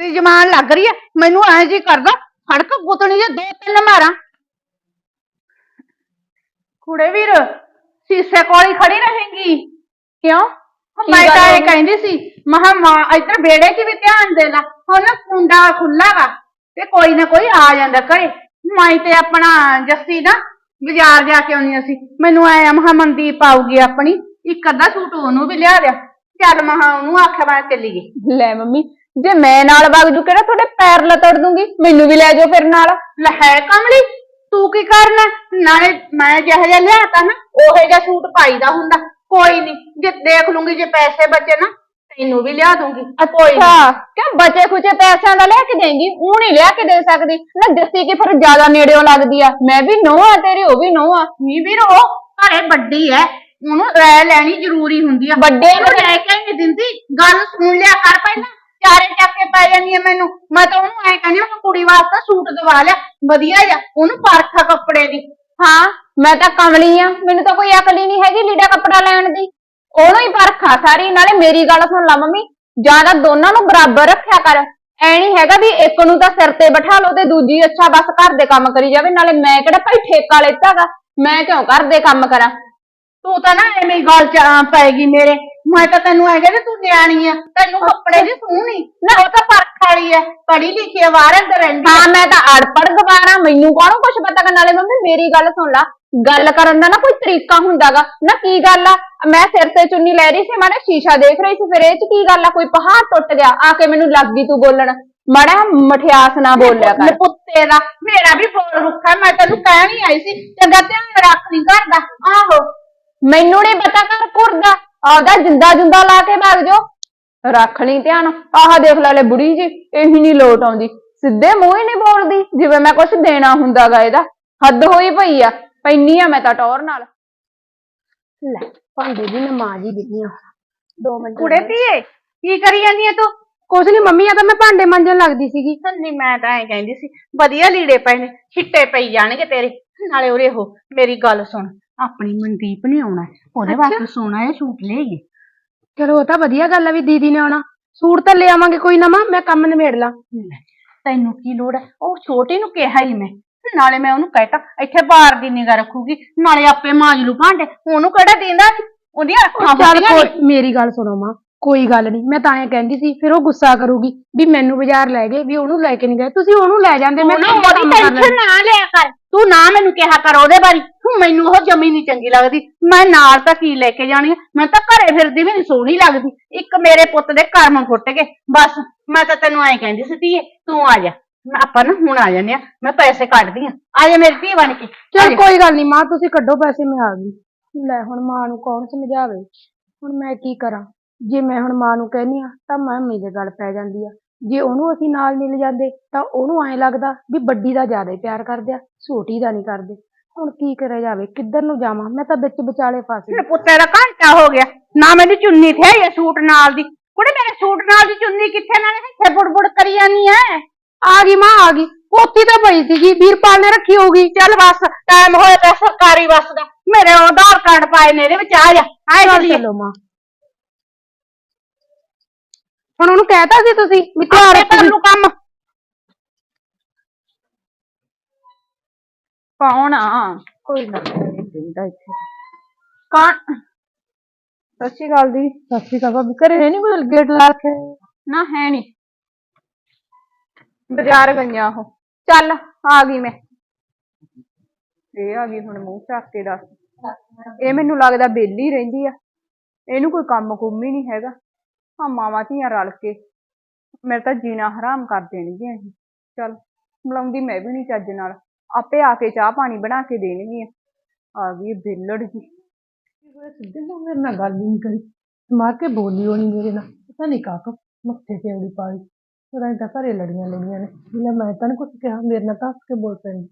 ਦੀ ਜਮਾਨ ਲੱਗ ਰਹੀ ਹੈ। ਮੈਨੂੰ ਐਂ ਜੀ ਕਰਦਾ ਫੜਕ ਗੁੱਤਣੀ ਜੇ ਦੋ ਤਿੰਨ ਮਾਰਾਂ। ਕੁੜੇ ਵੀਰ ਸੀਸੇ ਕੋਲ ਹੀ ਖੜੀ ਰਹੇਂਗੀ। ਕਿਉਂ? ਕੀ ਮੈਂ ਗੱਲ ਤਾਂ ਹੋ ਇਹ ਗਈ? ਕਹਿੰਦੀ ਸੀ ਮਹਾ ਮਾਂ ਇੱਧਰ ਬੇੜੇ 'ਚ ਵੀ ਧਿਆਨ ਦੇ ਲਾ। ਹੁਣ ਨਾ ਕੁੰਡਾ ਖੁੱਲਾ ਵਾ ਤੇ ਕੋਈ ਨਾ ਕੋਈ ਆ ਜਾਂਦਾ ਘਰੇ। ਮੈਂ ਤੇ ਆਪਣਾ ਜੱਸੀ ਨਾ ਬਾਜ਼ਾਰ ਜਾ ਕੇ ਆਉਣੀ ਸੀ ਮੈਨੂੰ ਐ ਮਹਾ ਮਨਦੀਪ ਆਊਗੀ ਆਪਣੀ। ਇੱਕ ਅੱਧਾ ਸੂਟ ਉਹਨੂੰ ਵੀ ਲਿਆ ਦਿਆ। ਚੱਲ ਮਹਾ ਉਹਨੂੰ ਆਖਿਆ ਮੈਂ ਚੱਲੀਏ। ਲੈ ਮੰਮੀ ਜੇ ਮੈਂ ਨਾਲ ਵਗ ਜੂ ਕਿਹੜਾ ਤੁਹਾਡੇ ਪੈਰ ਲਤੜ ਦੂੰਗੀ? ਮੈਨੂੰ ਵੀ ਲੈ ਜਾਓ ਫਿਰ ਨਾਲ। ਲੈ ਹੈ ਕਮਲੀ ਤੂੰ ਕੀ ਕਰਨਾ? ਨਾਲੇ ਮੈਂ ਜਿਹੋ ਜਿਹਾ ਲਿਆਤਾ ਨਾ ਉਹੇ ਜਿਹਾ ਸੂਟ ਪਾਈਦਾ ਹੁੰਦਾ। ਕੋਈ ਨਹੀਂ ਜੇ ਦੇਖ ਲੂੰਗੀ ਜੇ ਪੈਸੇ ਬਚੇ ਨਾ ਤੈਨੂੰ ਵੀ ਲਿਆ ਦੂੰਗੀ। ਕੋਈ ਨੀ। ਅੱਛਾ ਕਿ ਬਚੇ ਖੁਚੇ ਪੈਸਿਆਂ ਦਾ ਲਿਆ ਕੇ ਦੇਂਗੀ? ਉਹ ਨਹੀਂ ਲਿਆ ਕੇ ਦੇ ਸਕਦੀ। ਨਾ ਜੱਸੀ ਕੀ ਫਿਰ ਜ਼ਿਆਦਾ ਨੇੜਿਓਂ ਲੱਗਦੀ ਆ? ਮੈਂ ਵੀ ਨੋ ਆ ਤੇਰੀ ਉਹ ਵੀ ਨੋ ਆ। ਨੀ ਵੀਰ ਉਹ ਘਰੇ ਵੱਡੀ ਐ। ਉਹਨੂੰ ਰਹਿ ਲੈਣੀ ਜ਼ਰੂਰੀ ਹੁੰਦੀ ਆ। ਵੱਡੇ ਉਹਨੂੰ ਲੈ ਕੇ ਨਹੀਂ ਦਿੰਦੀ। ਗੱਲ ਸੁਣ ਲਿਆ ਕਰ ਪਹਿਲਾਂ। ਚਾਰੇ ਚੱਕ ਕੇ ਪੈ ਜਾਂਦੀ ਆ ਮੈਨੂੰ। ਮੈਂ ਤਾਂ ਉਹਨੂੰ ਐ ਕਹਿੰਦੀ ਮੈਂ ਕੁੜੀ ਵਾਸਤੇ ਸੂਟ ਦਵਾ ਲਿਆ ਵਧੀਆ ਜਾ ਉਹਨੂੰ ਪਰਖਾ ਕੱਪੜੇ ਦੀ। ਹਾਂ ਮੈਂ ਤਾਂ ਕਮਲੀ ਆ ਮੈਨੂੰ ਤਾਂ ਕੋਈ ਅਕਲ ਹੀ ਨਹੀਂ ਹੈਗੀ ਲੀੜਾ ਕੱਪੜਾ ਲੈਣ ਦੀ। ਉਹਨੂੰ ਹੀ ਪਰਖਾ ਸਾਰੀ ਨਾਲੇ ਮੇਰੀ ਗੱਲ ਸੁਣ ਲਾ ਮੰਮੀ ਜਾਂ ਤਾਂ ਦੋਨਾਂ ਨੂੰ ਬਰਾਬਰ ਰੱਖਿਆ ਕਰ। ਐ ਨਹੀਂ ਹੈਗਾ ਵੀ ਇੱਕ ਨੂੰ ਤਾਂ ਸਿਰ ਤੇ ਬਿਠਾ ਲਓ ਤੇ ਦੂਜੀ ਅੱਛਾ ਬਸ ਘਰ ਦੇ ਕੰਮ ਕਰੀ ਜਾਵੇ ਨਾਲੇ ਮੈਂ ਕਿਹੜਾ ਭਾਈ ਠੇਕਾ ਲੈਤਾਗਾ ਮੈਂ ਕਿਉਂ ਘਰ ਦੇ ਕੰਮ ਕਰਾਂ? ਤੂੰ ਤਾਂ ਨਾ ਐਵੇਂ ਹੀ ਗੱਲ ਚ ਪਏਗੀ ਮੇਰੇ। ਮੈਂ ਤਾਂ ਤੈਨੂੰ ਐ ਕਹਿੰਦੀ ਤੂੰ ਨਿਆਣੀ ਆ ਤੈਨੂੰ ਕੱਪੜੇ ਦੀ ਸੂਹਣੀ ਨਾ। ਉਹ ਤਾਂ ਪਰਖ ਵਾਲੀ ਐ ਪੜ੍ਹੀ ਲਿਖੀ ਐ ਬਾਹਰ ਅੰਦਰ ਰਹਿੰਦੀ ਹਾਂ ਮੈਂ ਤਾਂ ਅੜਪੜ ਗਵਾਰਾ ਮੈਨੂੰ ਕੌਣ ਕੁਛ ਪਤਾ ਕਰਨ ਨਾਲੇ ਮੰਮੀ ਮੇਰੀ ਗੱਲ ਸੁਣ ਲਾ। ਗੱਲ ਕਰਨ ਦਾ ਨਾ ਕੋਈ ਤਰੀਕਾ ਹੁੰਦਾਗਾ। ਨਾ ਕੀ ਗੱਲ ਆ? ਮੈਂ ਸਿਰ ਤੇ ਚੁੰਨੀ ਲੈ ਰਹੀ ਸੀ ਮੈਂ ਨਾ ਸ਼ੀਸ਼ਾ ਦੇਖ ਰਹੀ ਸੀ ਫਿਰ ਇਹ ਚ ਕੀ ਗੱਲ ਆ? ਕੋਈ ਪਹਾੜ ਟੁੱਟ ਗਿਆ ਆ ਕੇ ਮੈਨੂੰ ਲੱਗ ਗਈ ਤੂੰ ਬੋਲਣ। ਮਾੜਾ ਮਠਿਆਸ ਨਾ ਬੋਲਿਆ ਕਰ। ਪੁੱਤੇ ਦਾ ਮੇਰਾ ਵੀ ਬੋਲ ਰੁੱਖਾ ਮੈਂ ਤੈਨੂੰ ਕਹਿਣ ਹੀ ਆਈ ਸੀ ਚੰਗਾ ਧਿਆਨ ਰੱਖ ਲਈ ਘਰ ਦਾ। ਆਹੋ। ਮੈਨੂੰ ਨਹੀਂ ਪਤਾ ਕਰ ਕੁਰਦਾ ਆਪਦਾ ਜਿੰਦਾ ਜੁੰਦਾ ਲਾ ਕੇ ਭੱਗ ਜੋ ਰੱਖ ਲਈ ਧਿਆਨ। ਆਹ ਦੇਖ ਲੈ ਲੈ ਬੁੜੀ ਜੀ ਇਹੀ ਨਹੀਂ ਲੋਟ ਆਉਂਦੀ। ਸਿੱਧੇ ਮੂੰਹ ਹੀ ਨਹੀਂ ਬੋਲਦੀ ਜਿਵੇਂ ਮੈਂ ਕੁਝ ਦੇਣਾ ਹੁੰਦਾਗਾ ਇਹਦਾ। ਹੱਦ ਹੋਈ ਪਈ ਆ ਪੈਣੀ ਆ ਮੈਂ ਤਾਂ ਟੌਰ ਨਾਲ। ਲੈ ਭਾਂਡੇ ਵੀ ਮੈਂ ਮਾਂ ਜੀ ਦਿੰਦੀ ਆ ਦੋ ਮਿੰਟ ਕੁੜੇ ਧੀਏ ਕੀ ਕਰੀ ਜਾਂਦੀ ਐ ਤੂੰ? ਕੁਛ ਨਹੀਂ ਮੰਮੀ ਆ ਤਾਂ ਮੈਂ ਭਾਂਡੇ ਮਾਂਜਣ ਲੱਗਦੀ ਸੀਗੀ। ਨਹੀਂ ਮੈਂ ਤਾਂ ਐਂ ਕਹਿੰਦੀ ਸੀ ਵਧੀਆ ਲੀੜੇ ਪਏ ਨੇ ਛਿੱਟੇ ਪਈ ਜਾਣਗੇ ਤੇਰੇ। ਨਾਲੇ ਉਰੇ ਹੋ ਮੇਰੀ ਗੱਲ ਸੁਣ। ਆਪਣੀ ਮਨਦੀਪ ਨੇ ਆਉਣਾ ਹੈ। ਉਹਦੇ ਵਾਸਤੇ ਸੋਨਾ ਇਹ ਸੂਟ ਲਿਆਈਏ ਚਲੋ ਉਹ ਤਾਂ ਵਧੀਆ ਗੱਲ ਆ ਵੀ ਦੀਦੀ ਨੇ ਆਉਣਾ। ਸੂਟ ਤਾਂ ਲੈ ਆਵਾਂਗੇ ਕੋਈ ਨਾ ਮਾਂ ਕੰਮ ਨਿਬੇੜ ਲਾਂ। ਲੈ, ਤੈਨੂੰ ਕੀ ਲੋੜ ਹੈ? ਉਹ ਛੋਟੀ ਨੂੰ ਕਿਹਾ ਹੀ ਮੈਂ। ਨਾਲੇ ਮੈਂ ਉਹਨੂੰ ਕਹਿਤਾ ਇੱਥੇ ਬਾਹਰ ਦੀ ਨਿਗਾ ਰੱਖੂਗੀ ਨਾਲੇ ਆਪੇ ਮਾਂਜ ਲੂ ਭਾਂਡੇ। ਉਹਨੂੰ ਕਿਹੜਾ ਦਿੰਦਾ ਸੀ? ਉਹਦੀਆਂ ਅੱਖਾਂ ਚੱਲ ਨੇ ਕੋਈ ਮੇਰੀ ਗੱਲ ਸੁਣੋ ਮਾਂ ਕੋਈ ਗੱਲ ਨਹੀਂ ਮੈਂ ਤਾਂ ਐਂ ਕਹਿੰਦੀ ਸੀ ਫਿਰ ਉਹ ਗੁੱਸਾ ਕਰੂਗੀ ਵੀ ਮੈਨੂੰ ਬਾਜ਼ਾਰ ਲੈ ਗਏ ਵੀ ਉਹਨੂੰ ਲੈ ਕੇ ਨਹੀਂ ਗਏ। ਤੁਸੀਂ ਉਹਨੂੰ ਲੈ ਜਾਂਦੇ ਮੈਂ ਉਹਨੂੰ ਉਹਦੀ ਟੈਨਸ਼ਨ ਨਾ ਲਿਆ ਕਰ। ਤੂੰ ਨਾ ਮੈਨੂੰ ਕਿਹਾ ਕਰ ਉਹਦੇ ਬਾਰੇ। ਤੂੰ ਮੈਨੂੰ ਉਹ ਜਮੀ ਨਹੀਂ ਚੰਗੀ ਲੱਗਦੀ। ਮੈਂ ਨਾਲ ਤਾਂ ਕੀ ਲੈ ਕੇ ਜਾਣੀ ਆ? ਮੈਂ ਤਾਂ ਘਰੇ ਫਿਰਦੀ ਵੀ ਨਹੀਂ ਸੋਹਣੀ ਲੱਗਦੀ। ਇੱਕ ਮੇਰੇ ਪੁੱਤ ਦੇ ਕਰਮ ਫੁੱਟ ਗਏ। ਬਸ ਮੈਂ ਤਾਂ ਤੈਨੂੰ ਐਂ ਕਹਿੰਦੀ ਸੀ ਧੀਏ ਤੂੰ ਆ ਜਾ। ਮੈਂ ਆਪਾਂ ਨਾ ਹੁਣ ਆ ਜਾਂਦੇ ਆ ਮੈਂ ਪੈਸੇ ਕੱਢਦੀ ਆ ਆ ਜਾ ਮੇਰੀ ਧੀ ਬਣ ਕੇ। ਆ ਚਲ ਜਾ। ਕੋਈ ਗੱਲ ਨਹੀਂ ਮਾਂ ਤੁਸੀਂ ਕੱਢੋ ਪੈਸੇ ਮੈਂ ਆ ਗਈ। ਲੈ ਹੁਣ ਮਾਂ ਨੂੰ ਕੌਣ ਸਮਝਾਵੇ? ਹੁਣ ਮੈਂ ਕੀ ਕਰਾਂ? ਜੇ ਮੈਂ ਹੁਣ ਮਾਂ ਨੂੰ ਕਹਿੰਨੀ ਆ ਤਾਂ ਮਾਂ ਮੇਰੇ ਗੱਲ ਪੈ ਜਾਂਦੀ ਆ। ਜੇ ਉਹਨੂੰ ਅਸੀਂ ਨਾਲ ਨਹੀਂ ਲਿਜਾਂਦੇ ਤਾਂ ਉਹਨੂੰ ਐਂ ਲੱਗਦਾ ਵੀ ਵੱਡੀ ਦਾ ਜ਼ਿਆਦਾ ਪਿਆਰ ਕਰਦੇ ਆ ਛੋਟੀ ਦਾ ਨਹੀਂ ਕਰਦੇ। ਹੁਣ ਕੀ ਕਰਿਆ ਜਾਵੇ ਕਿੱਧਰ ਨੂੰ ਜਾਵਾਂ? ਮੈਂ ਤਾਂ ਵਿੱਚ ਵਿਚਾਲੇ ਫਸ ਗਈ। ਮੇਰੇ ਪੁੱਤੇ ਦਾ ਘੰਟਾ ਹੋ ਗਿਆ। ਨਾ ਮੈਨੂੰ ਚੁੰਨੀ ਤੇ ਇਹ ਸੂਟ ਨਾਲ ਦੀ। ਕੁੜੇ ਮੇਰੇ ਸੂਟ ਨਾਲ ਦੀ ਚੁੰਨੀ ਕਿੱਥੇ ਨਾਲੇ ਇੱਥੇ ਬੁੜਬੁੜ ਕਰੀ ਜਾਨੀ ਐ? ਆ ਗਈ ਮਾਂ ਆ ਗਈ। ਪੋਤੀ ਤਾਂ ਪਈ ਸੀਗੀ ਵੀਰਪਾਲ ਨੇ ਰੱਖੀ ਹੋਊਗੀ। ਚੱਲ ਬਸ ਟਾਈਮ ਹੋਇਆ ਪਿਆ ਸਰਕਾਰੀ ਬੱਸ ਦਾ। ਮੇਰੇ ਆਧਾਰ ਕਾਰਡ ਪਾਏ ਨੇ ਇਹਦੇ ਵਿੱਚ ਆ ਜਾ। ਆਏ ਚੱਲ ਚੱਲੀਏ। ਚਲੋ ਮਾਂ। ਹੁਣ ਉਹਨੂੰ ਕਹਿਤਾ ਸੀ ਤੁਸੀਂ ਵੀ ਧਿਆਨ ਆਪੇ ਕਰ ਲੂ ਕੰਮ। ਕੌਣ ਆ? ਕੋਈ ਨਾ ਦਿੰਦਾ ਇੱਥੇ। ਕੌਣ? ਸਤਿ ਸ਼੍ਰੀ ਅਕਾਲ ਦੀ ਸਤਿ ਸ਼੍ਰੀ ਅਕਾਲ ਭਾਬੀ ਘਰੇ ਨਹੀਂ ਕੋਈ ਗੇਟ ਲਾ ਰੱਖਿਆ? ਨਾ ਹੈ ਨਹੀਂ ਬਾਜ਼ਾਰ ਗਈਆਂ ਉਹ। ਚੱਲ ਆ ਗਈ ਮੈਂ। ਇਹ ਆ ਗਈ ਹੁਣ ਮੂੰਹ ਚੱਕ ਕੇ ਦੱਸ। ਇਹ ਮੈਨੂੰ ਲੱਗਦਾ ਬੇਲੀ ਰਹਿੰਦੀ ਆ। ਇਹਨੂੰ ਕੋਈ ਕੰਮ ਕੁੰਮ ਹੀ ਨਹੀਂ ਹੈਗਾ। ਆ ਮਾਵਾਂ ਧੀਆਂ ਰਲ ਕੇ। ਮੇਰੇ ਤਾਂ ਜੀਣਾ ਹਰਾਮ ਕਰ ਦੇਣਗੀਆਂ ਇਹ। ਚੱਲ ਬੁਲਾਉਂਦੀ ਮੈਂ ਵੀ ਨਹੀਂ ਚੱਜ ਨਾਲ। ਆਪੇ ਆ ਕੇ ਚਾਹ ਪਾਣੀ ਬਣਾ ਕੇ ਦੇਣਗੀਆਂ। ਆ ਗਈ ਬੇਲੜ ਜੀ। ਸਿੱਧੇ ਨਾਲ ਮੇਰੇ ਨਾਲ ਗੱਲ ਹੀ ਨਹੀਂ ਕਰੀ ਮਾਰ ਕੇ ਬੋਲੀ ਹੋਣੀ ਮੇਰੇ ਨਾਲ। ਪਤਾ ਨਹੀਂ ਕਾਕ ਮੱਥੇ ਤੇ ਉੜੀ ਪਾਈ। ਤਾਂ ਘਰੇ ਲੜੀਆਂ ਲੜੀਆਂ ਨੇ। ਜਿਵੇਂ ਮੈਂ ਤਾਂ ਕੁਛ ਕਿਹਾ। ਮੇਰੇ ਨਾਲ ਤਾਂ ਹੱਸ ਕੇ ਬੋਲ ਪੈਂਦੀ।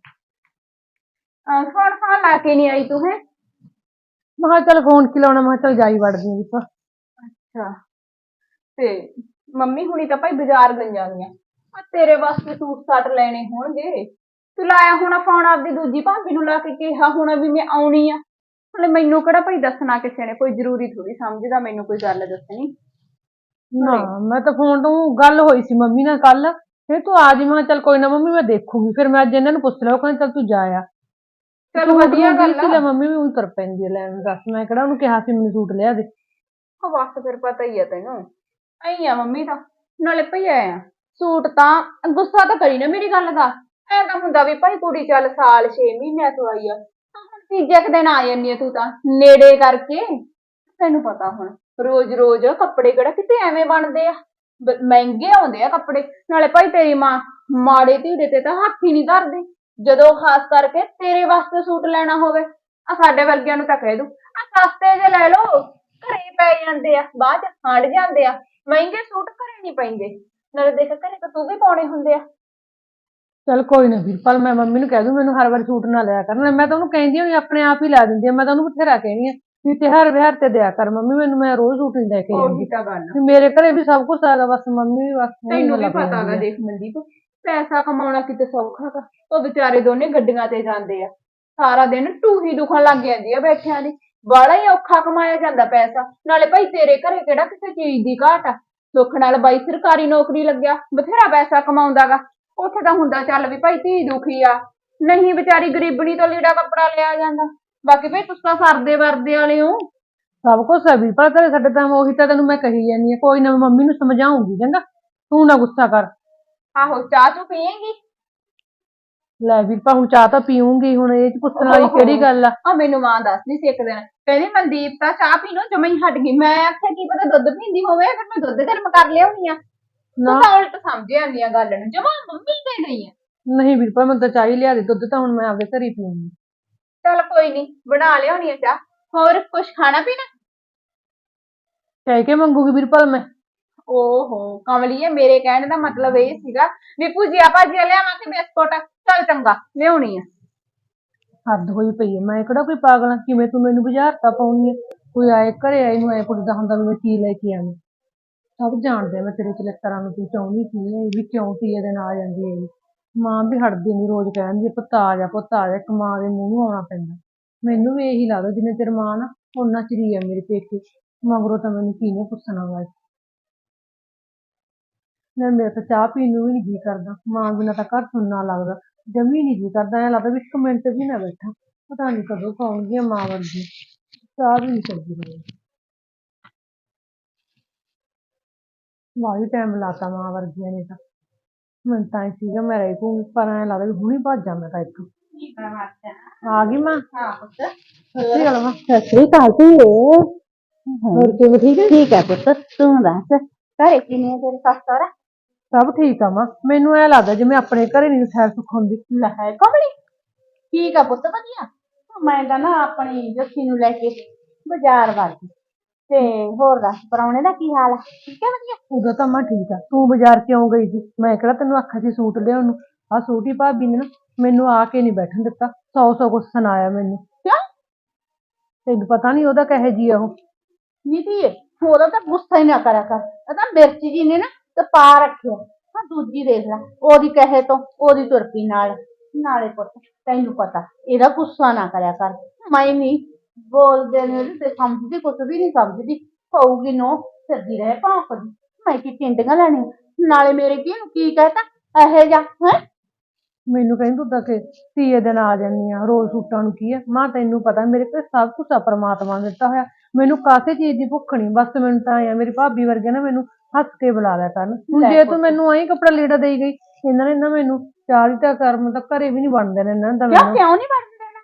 ਫੋਨ ਫਾਨ ਲਾ ਕੇ ਨਹੀਂ ਆਈ ਤੂੰ ਹੈ। ਮੈਂ ਚੱਲ ਫੋਨ ਕੀ ਲਾਉਣਾ ਮੈਂ ਚੱਲ ਜਾਈ ਵੜਦੀ ਹਾਂ ਅੱਛਾ। ਤੇ ਮੰਮੀ ਹੁਣੀ ਤਾਂ ਭਾਈ ਬਾਜ਼ਾਰ ਗਈਆਂ ਗਈਆਂ ਆ। ਤੇਰੇ ਵਾਸਤੇ ਸੂਟ ਸਾਟ ਲੈਣੇ ਹੋਣਗੇ। ਤੂੰ ਲਾਇਆ ਹੋਣਾ ਫੋਨ ਆਪਦੀ ਦੂਜੀ ਭਾਬੀ ਨੂੰ ਲਾ ਕੇ ਕਿਹਾ ਹੋਣਾ ਵੀ ਮੈਂ ਆਉਣੀ ਆ। ਹਲੇ ਮੈਨੂੰ ਕਿਹੜਾ ਭਾਈ ਦੱਸਣਾ ਕਿਸੇ ਨੇ? ਕੋਈ ਜ਼ਰੂਰੀ ਥੋੜੀ ਸਮਝਦਾ ਮੈਨੂੰ ਕੋਈ ਗੱਲ ਦੱਸਣੀ। ਨਾ ਮੈਂ ਤਾਂ ਫੋਨ ਤੋਂ ਗੱਲ ਹੋਈ ਸੀ ਮੰਮੀ ਨਾਲ ਕੱਲ ਫਿਰ ਤੂੰ ਆ ਜੀ ਮੈਂ ਕਿਹਾ ਚੱਲ ਕੋਈ ਨਾ ਮੰਮੀ ਮੈਂ ਦੇਖੂਗੀ। ਫਿਰ ਮੈਂ ਅੱਜ ਇਹਨਾਂ ਨੂੰ ਪੁੱਛ ਲਿਆ ਉਹ ਕਹਿੰਦੇ ਚੱਲ ਤੂੰ ਜਾ ਆ। ਚਲ ਵਧੀਆ ਗੱਲ ਸੀ ਲੈ ਆ ਮੰਮੀ ਵੀ ਉਹੀ ਕਰ ਪੈਂਦੀ ਆ ਲੈਣ ਦੱਸ। ਮੈਂ ਕਿਹੜਾ ਉਹਨੂੰ ਕਿਹਾ ਸੀ ਮੈਨੂੰ ਸੂਟ ਲਿਆ ਦੇ। ਉਹ ਬਸ ਫਿਰ ਪਤਾ ਹੀ ਆ ਤੈਨੂੰ। ਆਈ ਆ ਮੰਮੀ ਤਾਂ। ਨਾਲੇ ਭਈਆ ਆ, ਸੂਟ ਤਾਂ ਗੁੱਸਾ ਤਾਂ ਕਰੀ ਨਾ ਮੇਰੀ ਗੱਲ ਦਾ। ਐ ਤਾਂ ਹੁੰਦਾ ਵੀ ਭਾਈ ਕੁੜੀ ਚੱਲ ਸਾਲ 6 ਮਹੀਨਿਆਂ ਤੋਂ ਆਈ ਆ। ਤਾਂ ਹੁਣ ਤੀਜੇ ਕੁ ਦਿਨ ਆ ਜਾਂਦੀ ਆ ਤੂੰ ਤਾਂ, ਨੇੜੇ ਕਰਕੇ। ਤੈਨੂੰ ਪਤਾ ਹੁਣ, ਰੋਜ਼ ਰੋਜ਼ ਕੱਪੜੇ ਕਿਹੜਾ ਕਿਤੇ ਐਵੇਂ ਬਣਦੇ ਆ। ਬ- ਮਹਿੰਗੇ ਆਉਂਦੇ ਆ ਕੱਪੜੇ। ਨਾਲੇ ਭਾਈ ਤੇਰੀ ਮਾਂ ਮਾੜੇ ਧੀਰੇ ਤੇ ਤਾਂ ਹੱਥ ਹੀ ਨਹੀਂ ਧਰਦੀ। ਜਦੋਂ ਖਾਸ ਕਰਕੇ ਤੇਰੇ ਵਾਸਤੇ ਸੂਟ ਲੈਣਾ ਹੋਵੇ ਆ ਸਾਡੇ ਵਰਗਿਆਂ ਨੂੰ ਤਾਂ ਕਹਿ ਦੂ। ਆ ਸਸਤੇ ਜੇ ਲੈ ਲਓ, ਘਰੇ ਪੈ ਜਾਂਦੇ ਆ, ਬਾਅਦ ਚ ਹੰਡ ਜਾਂਦੇ ਆ। ਮਹਿੰਗੇ ਸੂਟ ਘਰੇ ਨਹੀਂ ਪੈਂਦੇ। ਨਾਲੇ ਦੇਖ ਘਰੇ ਤਾਂ ਤੂੰ ਵੀ ਪਾਉਣੇ ਹੁੰਦੇ ਆ। ਚੱਲ ਕੋਈ ਨਾ ਵੀਰਪਾਲ ਮੈਂ ਮੰਮੀ ਨੂੰ ਕਹਿ ਦੂੰ ਮੈਨੂੰ ਹਰ ਵਾਰ ਸੂਟ ਨਾ ਲਿਆ ਕਰਨ ਮੈਂ ਤਾਂ ਉਹਨੂੰ ਕਹਿੰਦੀ ਹਾਂ ਆਪਣੇ ਆਪ ਹੀ ਲੈ ਦਿੰਦੀ ਆ ਮੈਂ ਤਾਂ ਉਹਨੂੰ ਬਥੇਰਾ ਕਹਿਣੀ ਆ ਵੀ ਤਿਉਹਾਰ ਵਿਹਾਰ ਤੇ ਦਿਆ ਕਰ ਮੰਮੀ ਮੈਨੂੰ ਮੈਂ ਰੋਜ਼ ਸੂਟ ਨਹੀਂ ਲੈ ਕੇ ਜਾਂਦੀ। ਤਾਂ ਗੱਲ ਵੀ ਮੇਰੇ ਘਰੇ ਵੀ ਸਭ ਕੁਝ ਆਗਾ ਬਸ ਮੰਮੀ ਵੀ ਬਸ ਉਹੀ ਤੈਨੂੰ ਵੀ ਗੱਲਾਂ ਪਤਾ ਗਾ ਕਰਦੀ ਆ। ਦੇਖ ਮਨਦੀਪ ਪੈਸਾ ਕਮਾਉਣਾ ਕਿਤੇ ਸੌਖਾ ਗਾ। ਉਹ ਵਿਚਾਰੇ ਦੋਨੇ ਗੱਡੀਆਂ ਤੇ ਜਾਂਦੇ ਆ। ਸਾਰਾ ਦਿਨ ਟੂਹੀ ਦੁਖਣ ਲੱਗ ਜਾਂਦੀ ਆ ਬੈਠਿਆਂ ਦੀ। ਬੜਾ ਹੀ ਔਖਾ ਕਮਾਇਆ ਜਾਂਦਾ ਪੈਸਾ। ਨਾਲੇ ਭਾਈ ਤੇਰੇ ਘਰੇ ਕਿਹੜਾ ਕਿਸੇ ਚੀਜ਼ ਦੀ ਘਾਟ ਆ? ਸੁੱਖ ਨਾਲ ਬਾਈ ਸਰਕਾਰੀ ਨੌਕਰੀ ਲੱਗਿਆ ਬਥੇਰਾ ਪੈਸਾ ਕਮਾਉਂਦਾਗਾ। ਉੱਥੇ ਤਾਂ ਹੁੰਦਾ ਚੱਲ ਵੀ ਭਾਈ ਧੀ ਦੁਖੀ ਆ। ਨਹੀਂ ਵਿਚਾਰੀ ਗਰੀਬਣੀ ਤੋਂ ਲੀੜਾ ਕੱਪੜਾ ਲਿਆ ਜਾਂਦਾ। ਬਾਕੀ ਭਾਈ ਤੁਸੀਂ ਤਾਂ ਸਰਦੇ ਵਰਦੇ ਵਾਲੇ ਹੋ। ਸਭ ਕੁਝ ਹੈ ਵੀਰਪਾਲ ਘਰੇ ਸਾਡੇ ਤਾਂ ਉਹੀ ਤਾਂ ਤੈਨੂੰ ਮੈਂ ਕਹੀ ਜਾਂਦੀ ਆ ਕੋਈ ਨਾ ਮੈਂ ਮੰਮੀ ਨੂੰ ਸਮਝਾਉਂਗੀ ਚੰਗਾ। ਤੂੰ ਨਾ ਗੁੱਸਾ ਕਰ। ਆਹੋ ਚਾਹ ਚੂ ਪੀਏਂਗੀ? ਲੈ ਵੀਰਪਾ ਹੁਣ ਚਾਹ ਤਾਂ ਪੀਉਂਗੀ ਹੁਣ ਇਹ ਚ ਪੁੱਛਣ ਵਾਲੀ ਕਿਹੜੀ ਗੱਲ ਆ? ਆ ਮੈਨੂੰ ਮਾਂ ਦੱਸਦੀ ਸੀ ਇੱਕ ਦਿਨ। ਕਹਿੰਦੀ ਮਨਦੀਪ ਤਾਂ ਚਾਹ ਪੀਣੋਂ ਜਮਾ ਹੀ ਹਟ ਗਈ। ਮੈਂ ਆਖਿਆ ਕੀ ਪਤਾ ਦੁੱਧ ਪੀਂਦੀ ਹੋਵੇ ਫਿਰ ਮੈਂ ਦੁੱਧ ਗਰਮ ਕਰ ਲਿਆਉਣੀ ਆ। ਨਾ। ਤੂੰ ਤਾਂ ਉਲਟ ਸਮਝ ਜਾਂਦੀ ਆ ਗੱਲ ਨੂੰ। ਜਮਾ ਮੰਮੀ ਤੇ ਗਈ ਆ। ਨਹੀਂ ਵੀਰਪਾ ਮੈਂ ਤਾਂ ਚਾਹ ਹੀ ਲਿਆ ਦੇ। ਦੁੱਧ ਤਾਂ ਹੁਣ ਮੈਂ ਆਪਦੇ ਘਰੇ ਹੀ ਪੀਉਂਗੀ ਚੱਲ ਕੋਈ ਨਹੀਂ ਬਣਾ ਲਿਆਉਣੀ ਆ ਚਾਹ। ਹੋਰ ਕੁਝ ਖਾਣਾ ਪੀਣਾ? ਕਹਿ ਕੇ ਮੰਗੂਗੀ ਵੀਰਪਾਲ ਮੈਂ। ਓਹੋ ਕਮਲੀਏ ਮੇਰੇ ਕਹਿਣ ਦਾ ਮਤਲਬ ਇਹ ਸੀਗਾ ਵੀ ਭੁਜੀਆ ਭਾਜੀਆ ਲਿਆਵਾਂ ਕਿ ਬਿਸਕੁਟ। ਚੱਲ ਚੰਗਾ ਲਿਆਉਣੀ ਆ। ਹੱਦ ਹੋਈ ਪਈ ਹੈ ਮੈਂ ਕਿਹੜਾ ਕੋਈ ਪਾਗਲ ਆ ਕਿਵੇਂ ਤੂੰ ਮੈਨੂੰ ਬੁਝਾਰਤਾ ਪਾਉਣੀ ਹੈ ਕੋਈ ਆਏ ਘਰੇ ਆਈ ਨੂੰ ਐ ਪੁੱਛਦਾ ਹੁੰਦਾ ਵੀ ਮੈਂ ਕੀ ਲੈ ਕੇ ਆਵਾਂ? ਸਭ ਜਾਣਦੇ ਆ ਮੈਂ ਤੇਰੇ ਚਲੇਤਰਾਂ ਨੂੰ ਤੂੰ ਚਾਹੁੰਦੀ ਕੀ ਹੈ ਵੀ ਕਿਉਂ ਤੀਏ ਦਿਨ ਆ ਜਾਂਦੀ ਹੈ ਮਾਂ ਵੀ ਹਟਦੀ ਨਹੀਂ ਰੋਜ਼ ਕਹਿੰਦੀ ਹੈ, ਪੁੱਤ ਆ ਜਾ ਪੁੱਤ ਆ ਜਾ ਇੱਕ ਮਾਂ ਦੇ ਮੂੰਹ ਨੂੰ ਆਉਣਾ ਪੈਂਦਾ। ਮੈਨੂੰ ਵੀ ਇਹੀ ਲੱਗਦਾ ਜਿੰਨੇ ਚਿਰ ਮਾਂ ਨਾ ਉਹਨਾਂ ਚਿਰ ਹੀ ਆ ਮੇਰੇ ਪੇਕੇ। ਮਗਰੋਂ ਤਾਂ ਮੈਨੂੰ ਕੀ ਨੇ ਪੁੱਛਣਾ ਵਾ ਨਾ ਮੇਰਾ ਤਾਂ ਚਾਹ ਪੀਣ ਨੂੰ ਵੀ ਨਹੀਂ ਜੀ ਕਰਦਾ ਮਾਂ ਬਿਨਾਂ ਤਾਂ ਘਰ ਸੁਣਨਾ ਲੱਗਦਾ। ਜਮੀ ਨਹੀਂ ਜੀ ਕਰਦਾ ਐਂ ਲੱਗਦਾ ਵੀ ਇੱਕ ਮਿੰਟ ਵੀ ਨਾ ਬੈਠਾ। ਪਤਾ ਨਹੀਂ ਕਦੋਂ ਪਾਉਣਗੀਆਂ ਮਾਂ ਵਰਗੀ ਚਾਹ ਵੀ ਨਹੀਂ ਚੱਲਦੀ ਰਹੀ ਵਾਹੀ ਟਾਈਮ ਲਾਤਾ ਮਾਂ ਵਰਗੀਆਂ ਨੇ ਤਾਂ। ਮੈਨੂੰ ਤਾਂ ਇਹ ਸੀਗਾ ਮੈਂ ਰਹਿ ਪਊਂਗੀ ਪਰ ਐਂ ਲੱਗਦਾ ਵੀ ਹੁਣੀ ਭੱਜ ਜਾ ਮੈਂ ਤਾਂ ਇੱਥੋਂ ਆ ਗਈ ਮਾਂ। ਹਾਂ ਪੁੱਤ। ਸਤਿ ਸ਼੍ਰੀ ਅਕਾਲ ਮਾਂ। ਸਤਿ ਸ੍ਰੀ ਅਕਾਲ ਜੀ। ਹੋਰ ਕਿਵੇਂ ਠੀਕ ਹੈ? ਠੀਕ ਹੈ ਪੁੱਤ ਤੂੰ ਦੱਸ ਘਰੇ ਕਿਵੇਂ ਤੇਰੇ ਸੱਸ ਸਹੁਰਾ? ਸਭ ਠੀਕ ਆ ਮਾਂ। ਮੈਨੂੰ ਐਂ ਲੱਗਦਾ ਜਿਵੇਂ ਆਪਣੇ ਘਰੇ ਨਹੀਂ ਖੈਰ ਸੁੱਖ ਹੁੰਦੀ। ਲੈ ਹੈ ਕਮਲੀ ਠੀਕ ਆ ਪੁੱਤ ਵਧੀਆ। ਮੈਂ ਤਾਂ ਨਾ ਆਪਣੀ ਜੱਸੀ ਨੂੰ ਲੈ ਕੇ ਬਾਜ਼ਾਰ ਗਈ। ਤੇ ਹੋਰ ਦੱਸ ਪਰਾਉਣੇ ਦਾ ਕੀ ਹਾਲ ਆ? ਠੀਕ ਹੈ ਵਧੀਆ? ਉਦੋਂ ਤਾਂ ਮੈਂ ਠੀਕ ਆ। ਤੂੰ ਬਾਜ਼ਾਰ ਕਿਉਂ ਗਈ ਸੀ? ਮੈਂ ਕਿਹੜਾ ਤੈਨੂੰ ਆਖਿਆ ਸੀ ਸੂਟ ਲਿਆਉਣ ਨੂੰ? ਆ ਸੂਟ ਹੀ ਭਾਬੀ ਨੇ ਨਾ ਮੈਨੂੰ ਆ ਕੇ ਨਹੀਂ ਬੈਠਣ ਦਿੱਤਾ। ਸੌ ਸੌ ਕੁਛ ਸੁਣਾਇਆ ਮੈਨੂੰ। ਕਿਉਂ? ਤੈਨੂੰ ਪਤਾ ਨਹੀਂ ਉਹਦਾ ਕਹੇ ਜੀ ਉਹ। ਨੀਤੀ ਉਹਦਾ ਤਾਂ ਗੁੱਸਾ ਹੀ ਨਾ ਕਰਿਆ ਕਰ। ਇਹ ਤਾਂ ਮਿਰਚ ਜੀ ਨੇ ਨਾ ਤੇ ਪਾ ਰੱਖਿਆ ਹਾਂ ਦੂਜੀ ਦੇਖ ਲੈ, ਉਹਦੀ ਕਹੇ ਤੋਂ, ਉਹਦੀ ਤੁਰਪੀ ਨਾਲ। ਨਾਲੇ ਪੁੱਤ, ਤੈਨੂੰ ਪਤਾ, ਇਹਦਾ ਗੁੱਸਾ ਨਾ ਕਰਿਆ ਕਰ। ਮੈਂ ਨਹੀਂ ਬੋਲਦੇ ਨੇ ਤੇ ਸਮਝਦੀ, ਕੁਛ ਵੀ ਨਹੀਂ ਸਮਝਦੀ। ਹੋਊਗੀ ਨੋ, ਫਿਰਦੀ ਰਹੇ ਭੌਂਕਦੀ। ਮੈਂ ਕੀ ਟਿੰਡੀਆਂ ਲੈਣੀਆਂ? ਨਾਲੇ ਮੇਰੇ ਕੀ ਨੂੰ ਕੀ ਕਹਤਾ? ਇਹੋ ਜਾ ਹੈ? ਮੈਨੂੰ ਕਹਿੰਦੀ ਤੂੰ ਤਾਂ ਕਿ ਤੀਏ ਦਿਨ ਆ ਜਾਂਦੀ ਆ, ਰੋਜ਼ ਸੂਟਾਂ ਨੂੰ ਕੀ ਆ? ਮਾਂ, ਤੈਨੂੰ ਪਤਾ, ਮੇਰੇ ਕੋਲ ਸਭ ਕੁਝ ਆ, ਪਰਮਾਤਮਾ ਨੇ ਦਿੱਤਾ ਹੋਇਆ। ਮੈਨੂੰ ਕਾਸੇ ਚੀਜ਼ ਦੀ ਭੁੱਖ ਨਹੀਂ ਬਸ ਮੈਨੂੰ ਤਾਂ ਆ, ਮੇਰੀ ਭਾਬੀ ਵਰਗੇ ਨਾ ਮੈਨੂੰ ਹੱਸ ਕੇ ਬੁਲਾ ਲਿਆ ਕਰਨ। ਹੁਣ ਜੇ। ਤੂੰ ਮੈਨੂੰ ਐਂ ਕੱਪੜਾ ਲੀੜਾ ਦੇਈ ਗਈ ਇਹਨਾਂ ਨੇ ਨਾ ਮੈਨੂੰ ਚਾਹ ਦੀ ਤਾਂ ਕਰਮ ਤਾਂ ਘਰੇ ਵੀ ਨਹੀਂ ਬਣਦੇ ਨੇ ਇਹਨਾਂ ਨੇ ਤਾਂ ਕਿਉਂ ਮੈਨੂੰ। ਕਿਉਂ ਨਹੀਂ ਵੜਨ ਦੇਣਾ?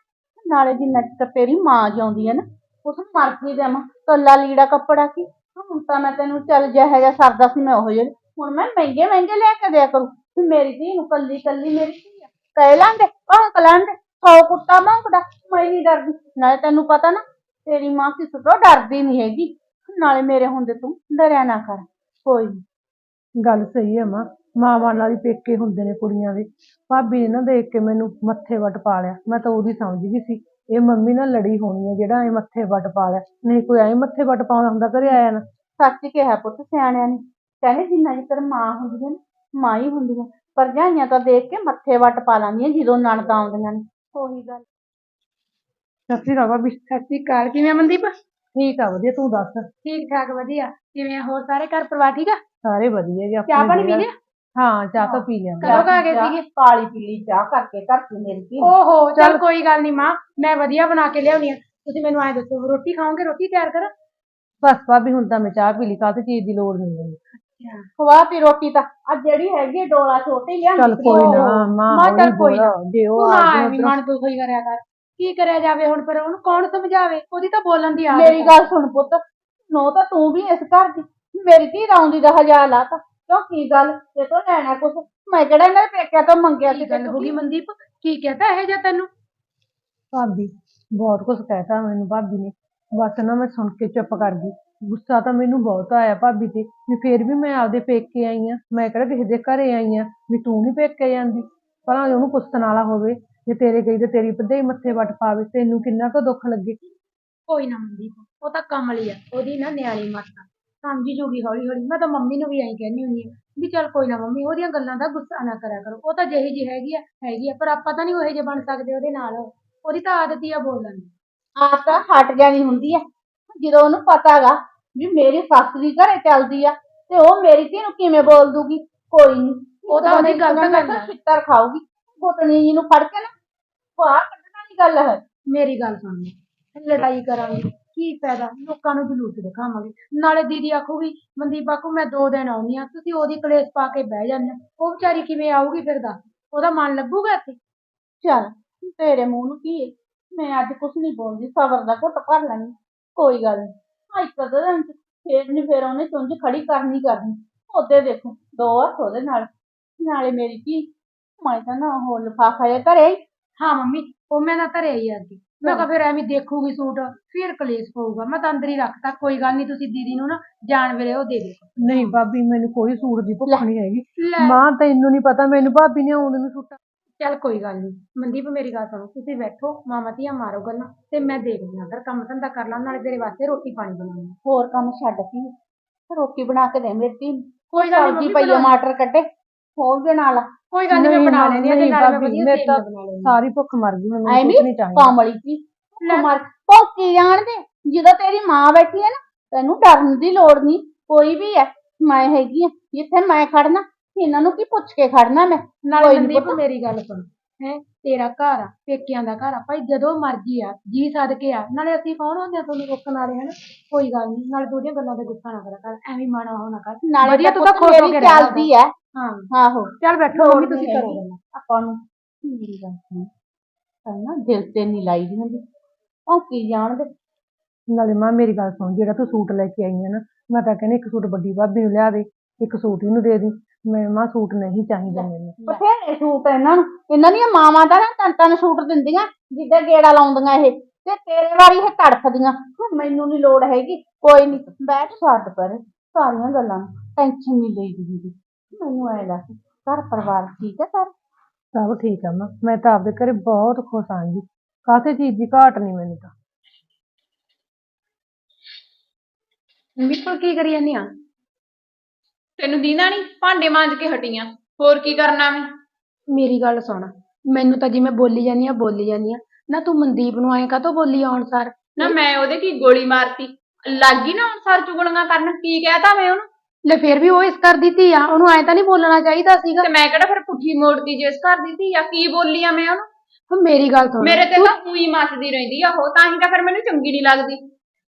ਨਾਲੇ ਜਿੰਨਾ ਚਿਰ ਤੇਰੀ ਮਾਂ ਜਿਉਂਦੀ ਹੈ ਨਾ ਉਸ ਨੂੰ ਮਰ ਕੇ ਜਾਵਾਂ। ਕੱਲਾ ਲੀੜਾ ਕੱਪੜਾ ਕੀ? ਹੁਣ ਤਾਂ ਮੈਂ ਤੈਨੂੰ ਚੱਲ ਜਿਹਾ ਜਿਹਾ ਸਰਦਾ ਸੀ ਮੈਂ ਉਹ ਜਿਹੇ। ਹੁਣ ਮੈਂ ਮਹਿੰਗੇ ਮਹਿੰਗੇ ਲੈ ਕੇ ਦਿਆ ਕਰੂੰ। ਵੀ ਮੇਰੀ ਧੀ ਨੂੰ ਕੱਲੀ ਕੱਲੀ ਮੇਰੀ ਧੀ ਆ। ਕਹਿ ਲਾਂਦੇ ਭੌਂਕ ਲਾਂਦੇ ਸੌ ਕੁੱਤਾ ਭੌਂਕਦਾ ਮੈਂ ਨਹੀਂ ਡਰਦੀ। ਨਾਲੇ ਤੈਨੂੰ ਪਤਾ ਨਾ ਤੇਰੀ ਮਾਂ ਕਿਸੇ ਤੋਂ ਡਰਦੀ ਨਹੀਂ ਹੈਗੀ। ਨਾਲੇ ਮੇਰੇ ਹੁੰਦੇ ਤੂੰ ਡਰਿਆ ਨਾ ਕਰ। ਕੋਈ ਗੱਲ ਸਹੀ ਹੈ ਮਾਂ। ਮਾਵਾਂ ਨਾਲ ਹੀ ਪੇਕੇ ਹੁੰਦੇ ਨੇ ਕੁੜੀਆਂ ਦੇ ਭਾਬੀ ਨੇ ਨਾ ਦੇਖ ਕੇ ਮੈਨੂੰ ਮੱਥੇ ਵੱਟ ਪਾ ਲਿਆ। ਮੈਂ ਤਾਂ ਉਹਦੀ ਸਮਝ ਗਈ ਸੀ। ਇਹ ਮੰਮੀ ਨਾਲ ਲੜੀ ਹੋਣੀ ਹੈ ਜਿਹੜਾ ਇਹ ਮੱਥੇ ਵੱਟ ਪਾ ਲਿਆ। ਨਹੀਂ ਕੋਈ ਐਂ ਮੱਥੇ ਵੱਟ ਪਾਉਂਦਾ ਹੁੰਦਾ ਘਰੇ ਆਇਆ ਨਾ। ਸੱਚ ਕਿਹਾ ਪੁੱਤ ਸਿਆਣਿਆਂ ਨੇ। ਕਹਿੰਦੇ ਜਿੰਨਾ ਚਿਰ ਮਾਂ ਹੁੰਦੀ ਹੈ ਨਾ ਮਾਂ ਹੀ ਹੁੰਦੀ ਹੈ ਭਰਜਾਈਆਂ ਤਾਂ ਦੇਖ ਕੇ ਮੱਥੇ ਵੱਟ ਪਾ ਲੈਂਦੀਆਂ ਜਦੋਂ ਨਣਦਾਂ ਆਉਂਦੀਆਂ ਨੇ। ਉਹੀ ਗੱਲ। ਸਤਿ ਸ਼੍ਰੀ ਅਕਾਲ ਭਾਬੀ। ਸਤਿ ਸ਼੍ਰੀ ਅਕਾਲ। ਕਿਵੇਂ ਮਨਦੀਪ? ਠੀਕ ਆ ਵਧੀਆ ਤੂੰ ਦੱਸ ਠੀਕ ਠਾਕ ਵਧੀਆ ਕਿਵੇਂ ਆ? ਹੋਰ ਸਾਰੇ ਘਰ ਪਰਿਵਾਰ ਠੀਕ ਆ ਸਾਰੇ ਵਧੀਆ ਜੀ ਆਪਣੇ ਚਾਹ ਪਾਣੀ ਪੀ। ਲਿਆ ਹਾਂ ਚਾਹ ਤਾਂ ਪੀ ਲਿਆ ਕਦੋਂ ਕੁ ਆ ਗਏ ਸੀਗੇ ਕਾਲੀ ਪੀਲੀ ਚਾਹ ਕਰਕੇ ਧਰਤੀ ਮੇਰੀ ਧੀ। ਓਹੋ ਚੱਲ ਕੋਈ ਗੱਲ ਨਹੀਂ ਮਾਂ ਮੈਂ ਵਧੀਆ ਬਣਾ ਕੇ ਲਿਆਉਣੀ ਆ ਤੁਸੀਂ ਮੈਨੂੰ ਐ ਦੱਸੋ ਰੋਟੀ ਖਾਓਗੇ ਰੋਟੀ ਤਿਆਰ ਕਰਾਂ ਬਸ ਭਾਬੀ ਹੁਣ ਤਾਂ ਮੈਂ ਚਾਹ ਪੀ ਲਈ ਕਾਹਤੇ ਚੀਜ਼ ਦੀ ਲੋੜ ਨਹੀਂ ਮੈਨੂੰ ਖਵਾ ਤੀ ਰੋਟੀ ਤਾਂ ਆ ਜਿਹੜੀ ਹੈਗੀ ਆ ਡੋਲਾ ਛੋਟੀ ਲਿਆਂਦੀ ਚੱਲ। ਕੋਈ ਨਾ ਮਾਂ ਮਾਂ ਚੱਲ ਕੋਈ ਨਾ। ਜੇ ਉਹ ਆ ਨਾ ਜਾਏ। ਮਨ ਦੁਖੀ ਕਰਿਆ ਕਰ ਕੀ ਕਰਿਆ ਜਾਵੇ ਹੁਣ ਪਰ ਉਹਨੂੰ? ਕੌਣ ਸਮਝਾਵੇ? ਉਹਦੀ ਤਾਂ ਬੋਲਣ ਦੀ ਆਦਤ ਮੇਰੀ ਹੈ। ਗੱਲ ਸੁਣ ਪੁੱਤ। ਨੋ ਤਾਂ ਤੂੰ ਵੀ ਇਸ ਘਰ ਦੀ। ਮੇਰੀ ਧੀ ਰਾਉਂਦੀ ਦਾ ਹਜ਼ਾਰ ਲਾਤਾ ਕਿਉਂ? ਕੀ ਗੱਲ? ਇਹ ਤੋਂ ਲੈਣਾ ਕੁਛ। ਮੈਂ ਕਿਹੜਾ ਇਹਨਾਂ ਦੇ ਪੇਕਿਆਂ ਤੋਂ ਮੰਗਿਆ ਸੀ ਕੀ ਗੱਲ ਹੋ ਗਈ ਮਨਦੀਪ? ਕੀ ਕਹਤਾ ਇਹ ਜਾਂ ਤੈਨੂੰ? ਭਾਬੀ ਬਹੁਤ ਕੁਝ ਕਹਿਤਾ ਮੈਨੂੰ ਭਾਬੀ ਨੇ। ਬਸ ਨਾ ਮੈਂ ਸੁਣ ਕੇ ਚੁੱਪ ਕਰ ਗਈ। ਗੁੱਸਾ ਤਾਂ ਮੈਨੂੰ ਬਹੁਤ ਆਇਆ ਭਾਬੀ ਤੇ। ਵੀ ਫੇਰ ਵੀ ਮੈਂ ਆਪਦੇ ਪੇਕੇ ਆਈ ਆ। ਮੈਂ ਕਿਹੜਾ ਕਿਸੇ ਦੇ ਘਰੇ ਆਈ ਆ। ਵੀ ਤੂੰ ਨਹੀਂ ਪੇਕੇ ਜਾਂਦੀ। ਭਲਾ ਉਹਨੂੰ ਪੁੱਛਣ ਵਾਲਾ ਹੋਵੇ। ਜੇ ਤੇਰੇ ਗਈ ਤੇ ਤੇਰੀ ਭਰਜਾਈ ਮੱਥੇ ਵੱਟ ਪਾਵੇ ਤੈਨੂੰ ਕਿੰਨਾ ਕੁ ਦੁੱਖ ਲੱਗੇ? ਕੋਈ ਨਾ ਮਨਦੀਪ ਉਹ ਤਾਂ ਕਮਲੀ ਆ ਉਹਦੀ ਨਾ ਨਿਆਣੀ ਮੱਤ ਆ। ਸਮਝੀ ਜੂਗੀ ਹੌਲੀ ਹੌਲੀ ਮੈਂ ਤਾਂ ਮੰਮੀ ਨੂੰ ਵੀ ਐਂ ਕਹਿੰਦੀ ਹੁੰਦੀ ਆ ਵੀ ਚੱਲ ਕੋਈ ਨਾ ਮੰਮੀ ਉਹਦੀਆਂ ਗੱਲਾਂ ਦਾ ਗੁੱਸਾ ਨਾ ਕਰਿਆ ਕਰੋ। ਉਹ ਤਾਂ ਜਿਹੀ ਜੀ ਹੈਗੀ ਆ ਹੈਗੀ ਆ ਪਰ ਆਪਾਂ ਤਾਂ ਨਹੀਂ ਉਹੇ ਜਿਹੇ ਬਣ ਸਕਦੇ ਉਹਦੇ ਨਾਲ। ਉਹਦੀ ਤਾਂ ਆਦਤ ਹੀ ਆ ਬੋਲਣ ਦੀ। ਆਪ ਤਾਂ ਹਟ ਜਾਣੀ ਹੁੰਦੀ ਆ। ਜਦੋਂ ਉਹਨੂੰ ਪਤਾਗਾ ਵੀ ਮੇਰੀ ਸੱਸ ਦੀ ਘਰੇ ਚੱਲਦੀ ਆ ਤੇ ਉਹ ਮੇਰੀ ਧੀ ਨੂੰ ਕਿਵੇਂ ਬੋਲ ਦੂਗੀ? ਕੋਈ ਨਹੀਂ ਉਹ ਤਾਂ ਉਹਦੀ ਗਲਤ ਗੱਲ ਆ। ਛਿੱਤਰ ਖਾਊਗੀ। ਬੋਤਨੀ ਜੀ ਨੂੰ ਫੜ ਕੇ ਨਾ ਬਾਹਰ ਕੱਢਣ ਵਾਲੀ ਗੱਲ ਹੈ। ਮੇਰੀ ਗੱਲ ਸੁਣ ਲੈ ਲੜਾਈ ਕਰਾਂਗੇ, ਕੀ ਫਾਇਦਾ? ਲੋਕਾਂ ਨੂੰ ਜਲੂਸ ਦਿਖਾਵਾਂਗੇ। ਨਾਲੇ ਦੀਦੀ ਆਖੂਗੀ, ਮਨਦੀਪ ਆਖੂ, ਮੈਂ ਦੋ ਦਿਨ ਆਉਣੀ ਆ, ਤੁਸੀਂ ਉਹਦੀ ਕਲੇਸ਼ ਪਾ ਕੇ ਬਹਿ ਜਾਂਦੇ ਉਹ ਵਿਚਾਰੀ ਕਿਵੇਂ ਆਊਗੀ ਫਿਰ ਦੱਸ? ਉਹਦਾ ਮਨ ਲੱਗੂਗਾ ਇੱਥੇ? ਚੱਲ, ਤੇਰੇ ਮੂੰਹ ਨੂੰ ਕੀ ਹੈ ਮੈਂ ਅੱਜ ਕੁਛ ਨਹੀਂ ਬੋਲਦੀ, ਸਬਰ ਦਾ ਘੁੱਟ ਭਰ ਲੈਣੀ ਕੋਈ ਗੱਲ ਨਹੀਂ ਅੱਜ ਕਦੋਂ ਦਿਨ ਚ ਫੇਰ ਨਹੀਂ ਫੇਰ ਉਹਨੇ ਚੁੰਝ ਖੜੀ ਕਰਨੀ ਕਰਨੀ। ਉਹਦੇ ਦੇਖੋ, ਦੋ ਹੱਥ ਉਹਦੇ ਨਾਲ। ਨਾਲੇ ਮੇਰੀ ਧੀ ਮੈਂ ਤਾਂ ਨਾ ਉਹ ਲਿਫਾਫਾ ਜਿਹਾ ਧਰਿਆ ਈ। ਹਾਂ ਮੰਮੀ ਉਹ ਮੈਂ ਨਾ ਧਰਿਆ ਹੀ ਅੱਜ ਮੈਂ ਕਿਹਾ ਫਿਰ ਐਵੇਂ ਦੇਖੂਗੀ ਸੂਟ ਫਿਰ ਕਲੇਸ਼ ਪਊਗਾ। ਮੈਂ ਤਾਂ ਅੰਦਰ ਹੀ ਰੱਖਤਾ ਕੋਈ ਗੱਲ ਨਹੀਂ ਤੁਸੀਂ ਦੀਦੀ ਨੂੰ ਨਾ ਜਾਣ ਵੇਲੇ ਉਹ ਦੇ ਦਿਓ। ਨਹੀਂ ਭਾਬੀ ਮੈਨੂੰ ਕੋਈ ਸੂਟ ਦੀ ਭੁੱਖ ਨਹੀਂ ਹੈਗੀ। ਲੈ। ਮਾਂ ਤੈਨੂੰ ਨਹੀਂ ਪਤਾ ਮੈਨੂੰ ਭਾਬੀ ਨੇ ਆਉਣ ਨੂੰ ਸੁੱਟਾ ਚੱਲ ਕੋਈ ਗੱਲ ਨਹੀਂ। ਮਨਦੀਪ ਮੇਰੀ ਗੱਲ ਸੁਣੋ ਤੁਸੀਂ ਬੈਠੋ ਮਾਮਾ ਧੀਆਂ ਮਾਰੋ ਗੱਲਾਂ ਤੇ ਮੈਂ ਦੇਖਦੀ ਹਾਂ ਅੰਦਰ ਕੰਮ ਧੰਦਾ ਕਰ ਲਾਂ ਨਾਲੇ ਤੇਰੇ ਵਾਸਤੇ ਰੋਟੀ ਪਾਣੀ ਬਣਾਉਣੀ ਹੋਰ ਕੰਮ ਛੱਡ ਕੇ? ਰੋਟੀ ਬਣਾ ਕੇ ਦੇ ਮੇਰੀ ਧੀ ਕੋਈ ਗੱਲ ਨੀ ਸਬਜ਼ੀ ਮੰਮੀ, ਪਈ ਆ ਕੱਢੇ। ਹੋਰ ਦੇ ਨਾਲ। ਕੋਈ ਗੱਲ ਨਹੀਂ ਮੈਂ ਬਣਾ ਲੈਂਦੀ ਆ ਤੇ ਨਾਲੇ ਮੈਂ ਵਧੀਆ ਤਾਂ ਬਣਾ ਲੈਂਦੀ ਸਾਰੀ ਭੁੱਖ ਮਰ ਗਈ ਮੈਨੂੰ ਕੁਝ ਨਹੀਂ ਚਾਹੀਦਾ। ਕਮਲੀ ਜੀ ਮਰ ਭੌਂਕੀ ਜਾਣਦੇ ਜਦੋਂ ਤੇਰੀ ਮਾਂ ਬੈਠੀ ਹੈ ਨਾ ਤੈਨੂੰ ਡਰਨ ਦੀ ਲੋੜ ਨਹੀਂ ਕੋਈ ਵੀ ਹੈ ਮੈਂ ਹੈਗੀ ਆ ਜਿੱਥੇ ਮੈਂ ਖੜਨਾ ਇਹਨਾਂ ਨੂੰ ਕੀ ਪੁੱਛ ਕੇ ਖੜਨਾ ਮੈਂ? ਨਾਲੇ ਮਨਦੀਪ। ਮੇਰੀ ਗੱਲ ਸੁਣ। ਹੈ ਤੇਰਾ ਘਰ ਆ ਪੇਕਿਆਂ ਦਾ ਘਰ ਆ ਭਾਈ ਜਦੋਂ ਮਰਜ਼ੀ ਆ ਜੀ ਸਦਕੇ ਆ। ਨਾਲੇ ਅਸੀਂ ਕੌਣ ਹੁੰਦੇ ਆ ਤੁਹਾਨੂੰ ਰੋਕਣ ਵਾਲੇ ਹਨਾ? ਕੋਈ ਗੱਲ ਨਹੀਂ ਨਾਲੇ ਉਹਦੀਆਂ ਗੱਲਾਂ ਦਾ ਗੁੱਸਾ ਨਾ ਕਰਿਆ ਕਰ ਐਵੇਂ ਮਾਣਾ ਹੋਣਾ ਕਰ। ਨਾਲੇ ਤਾਂ ਤੂੰ ਖੁਸ਼ ਹੋ ਕੇ ਚੱਲਦੀ ਹੈ। ਹਾਂ। ਆਹੋ ਚੱਲ ਬੈਠੋ ਮੰਮੀ ਨੀ ਤੁਸੀਂ ਕਰੋ ਆਪਾਂ ਨੂੰ ਮੇਰੀ ਗੱਲ ਸੁਣ ਪਹਿਲਾਂ ਦਿਲ ਤੇ ਨਹੀਂ ਲਾਈ ਦੀ ਹੁੰਦੀ। ਭੌਂਕੀ ਜਾਣਦੇ? ਨਾਲੇ ਮਾਂ ਮੇਰੀ ਗੱਲ ਸੁਣ ਜਿਹੜਾ ਤੂੰ ਸੂਟ ਲੈ ਕੇ ਆਈ ਹੈ ਨਾ ਮੈਂ ਤਾਂ ਕਹਿੰਦੀ ਇੱਕ ਸੂਟ ਵੱਡੀ ਭਾਬੀ ਨੂੰ ਲਿਆ ਦੇ ਇੱਕ ਸੂਟ ਇਹਨੂੰ ਦੇ ਦੀ। ਮੈਂ ਮਾਂ ਸੂਟ ਨਹੀਂ ਚਾਹੀਦਾ ਮੈਨੂੰ। ਬਥੇਰੇ ਸੂਟ ਇਹਨਾਂ ਨੂੰ। ਇਹਨਾਂ ਦੀਆਂ ਮਾਵਾਂ ਦਾ ਨਾ ਤਨ ਤਨ ਸੂਟ ਦਿੰਦੀਆਂ ਜਿੱਦਾਂ ਗੇੜਾ ਲਾਉਂਦੀਆਂ ਇਹ। ਤੇ ਤੇਰੇ ਵਾਰੀ ਇਹ ਤੜਫਦੀਆਂ। ਮੈਨੂੰ ਨਹੀਂ ਲੋੜ ਹੈਗੀ। ਕੋਈ ਨਹੀਂ ਬੈਠ ਛੱਡ ਪਰ। ਸਾਰੀਆਂ ਗੱਲਾਂ ਟੈਨਸ਼ਨ ਨਹੀਂ ਲਈ ਦੀ ਹੁੰਦੀ। ਮੈਨੂੰ ਐ ਦੱਸ ਘਰ ਪਰਿਵਾਰ ਠੀਕ ਹੈ ਸਰ? ਸਭ ਠੀਕ ਆ ਮਾਂ ਮੈਂ ਤਾਂ ਆਪਦੇ ਘਰੇ ਬਹੁਤ ਖੁਸ਼ ਆਂ ਜੀ। ਕਾਸੇ ਚੀਜ਼ ਦੀ ਘਾਟ ਨਹੀਂ ਮੈਨੂੰ ਤਾਂ। ਮਿੱਪਲ ਕੀ ਕਰੀ ਜਾਂਦੀ ਆ? ਤੈਨੂੰ ਦੀਨਾ ਨਹੀਂ ਭਾਂਡੇ ਮਾਂਜ ਕੇ ਹਟੀਆਂ ਹੋਰ ਕੀ ਕਰਨਾ ਮੈਂ? ਮੇਰੀ ਗੱਲ ਸੁਣ ਮੈਨੂੰ ਤਾਂ ਜਿਵੇਂ ਬੋਲੀ ਜਾਂਦੀ ਆ ਬੋਲੀ ਜਾਂਦੀ ਆ। ਨਾ ਤੂੰ ਮਨਦੀਪ ਨੂੰ ਐਂ ਕਾਹਤੋਂ ਬੋਲੀ ਆਉਣ ਸਾਰ? ਨਾ ਮੈਂ ਉਹਦੇ ਕੀ ਗੋਲੀ ਮਾਰਤੀ? ਲੱਗੀ ਨਾ ਹੁਣ ਸਰ ਚੁਗਲੀਆਂ ਕਰਨ ਕੀ ਕਹਿਤਾ ਮੈਂ ਉਹਨੂੰ? ਲੈ ਫਿਰ ਵੀ ਉਹ ਇਸ ਘਰ ਦੀ ਧੀ ਆ ਉਹਨੂੰ ਐਂ ਤਾਂ ਨਹੀਂ ਬੋਲਣਾ ਚਾਹੀਦਾ ਸੀਗਾ। ਤੇ ਮੈਂ ਕਿਹੜਾ ਫਿਰ ਪੁੱਠੀ ਮੋੜਦੀ ਜੇ ਇਸ ਘਰ ਦੀ ਧੀ ਆ ਕੀ ਬੋਲੀ ਆ ਮੈਂ ਉਹਨੂੰ? ਹੁਣ ਮੇਰੀ ਗੱਲ ਸੁਣ। ਮੇਰੇ ਤੇ ਤਾਂ ਉਹੀ ਮੱਚਦੀ ਰਹਿੰਦੀ ਆ ਉਹ ਤਾਂ ਹੀ ਤਾਂ ਫਿਰ ਮੈਨੂੰ ਚੰਗੀ ਨਹੀਂ ਲੱਗਦੀ।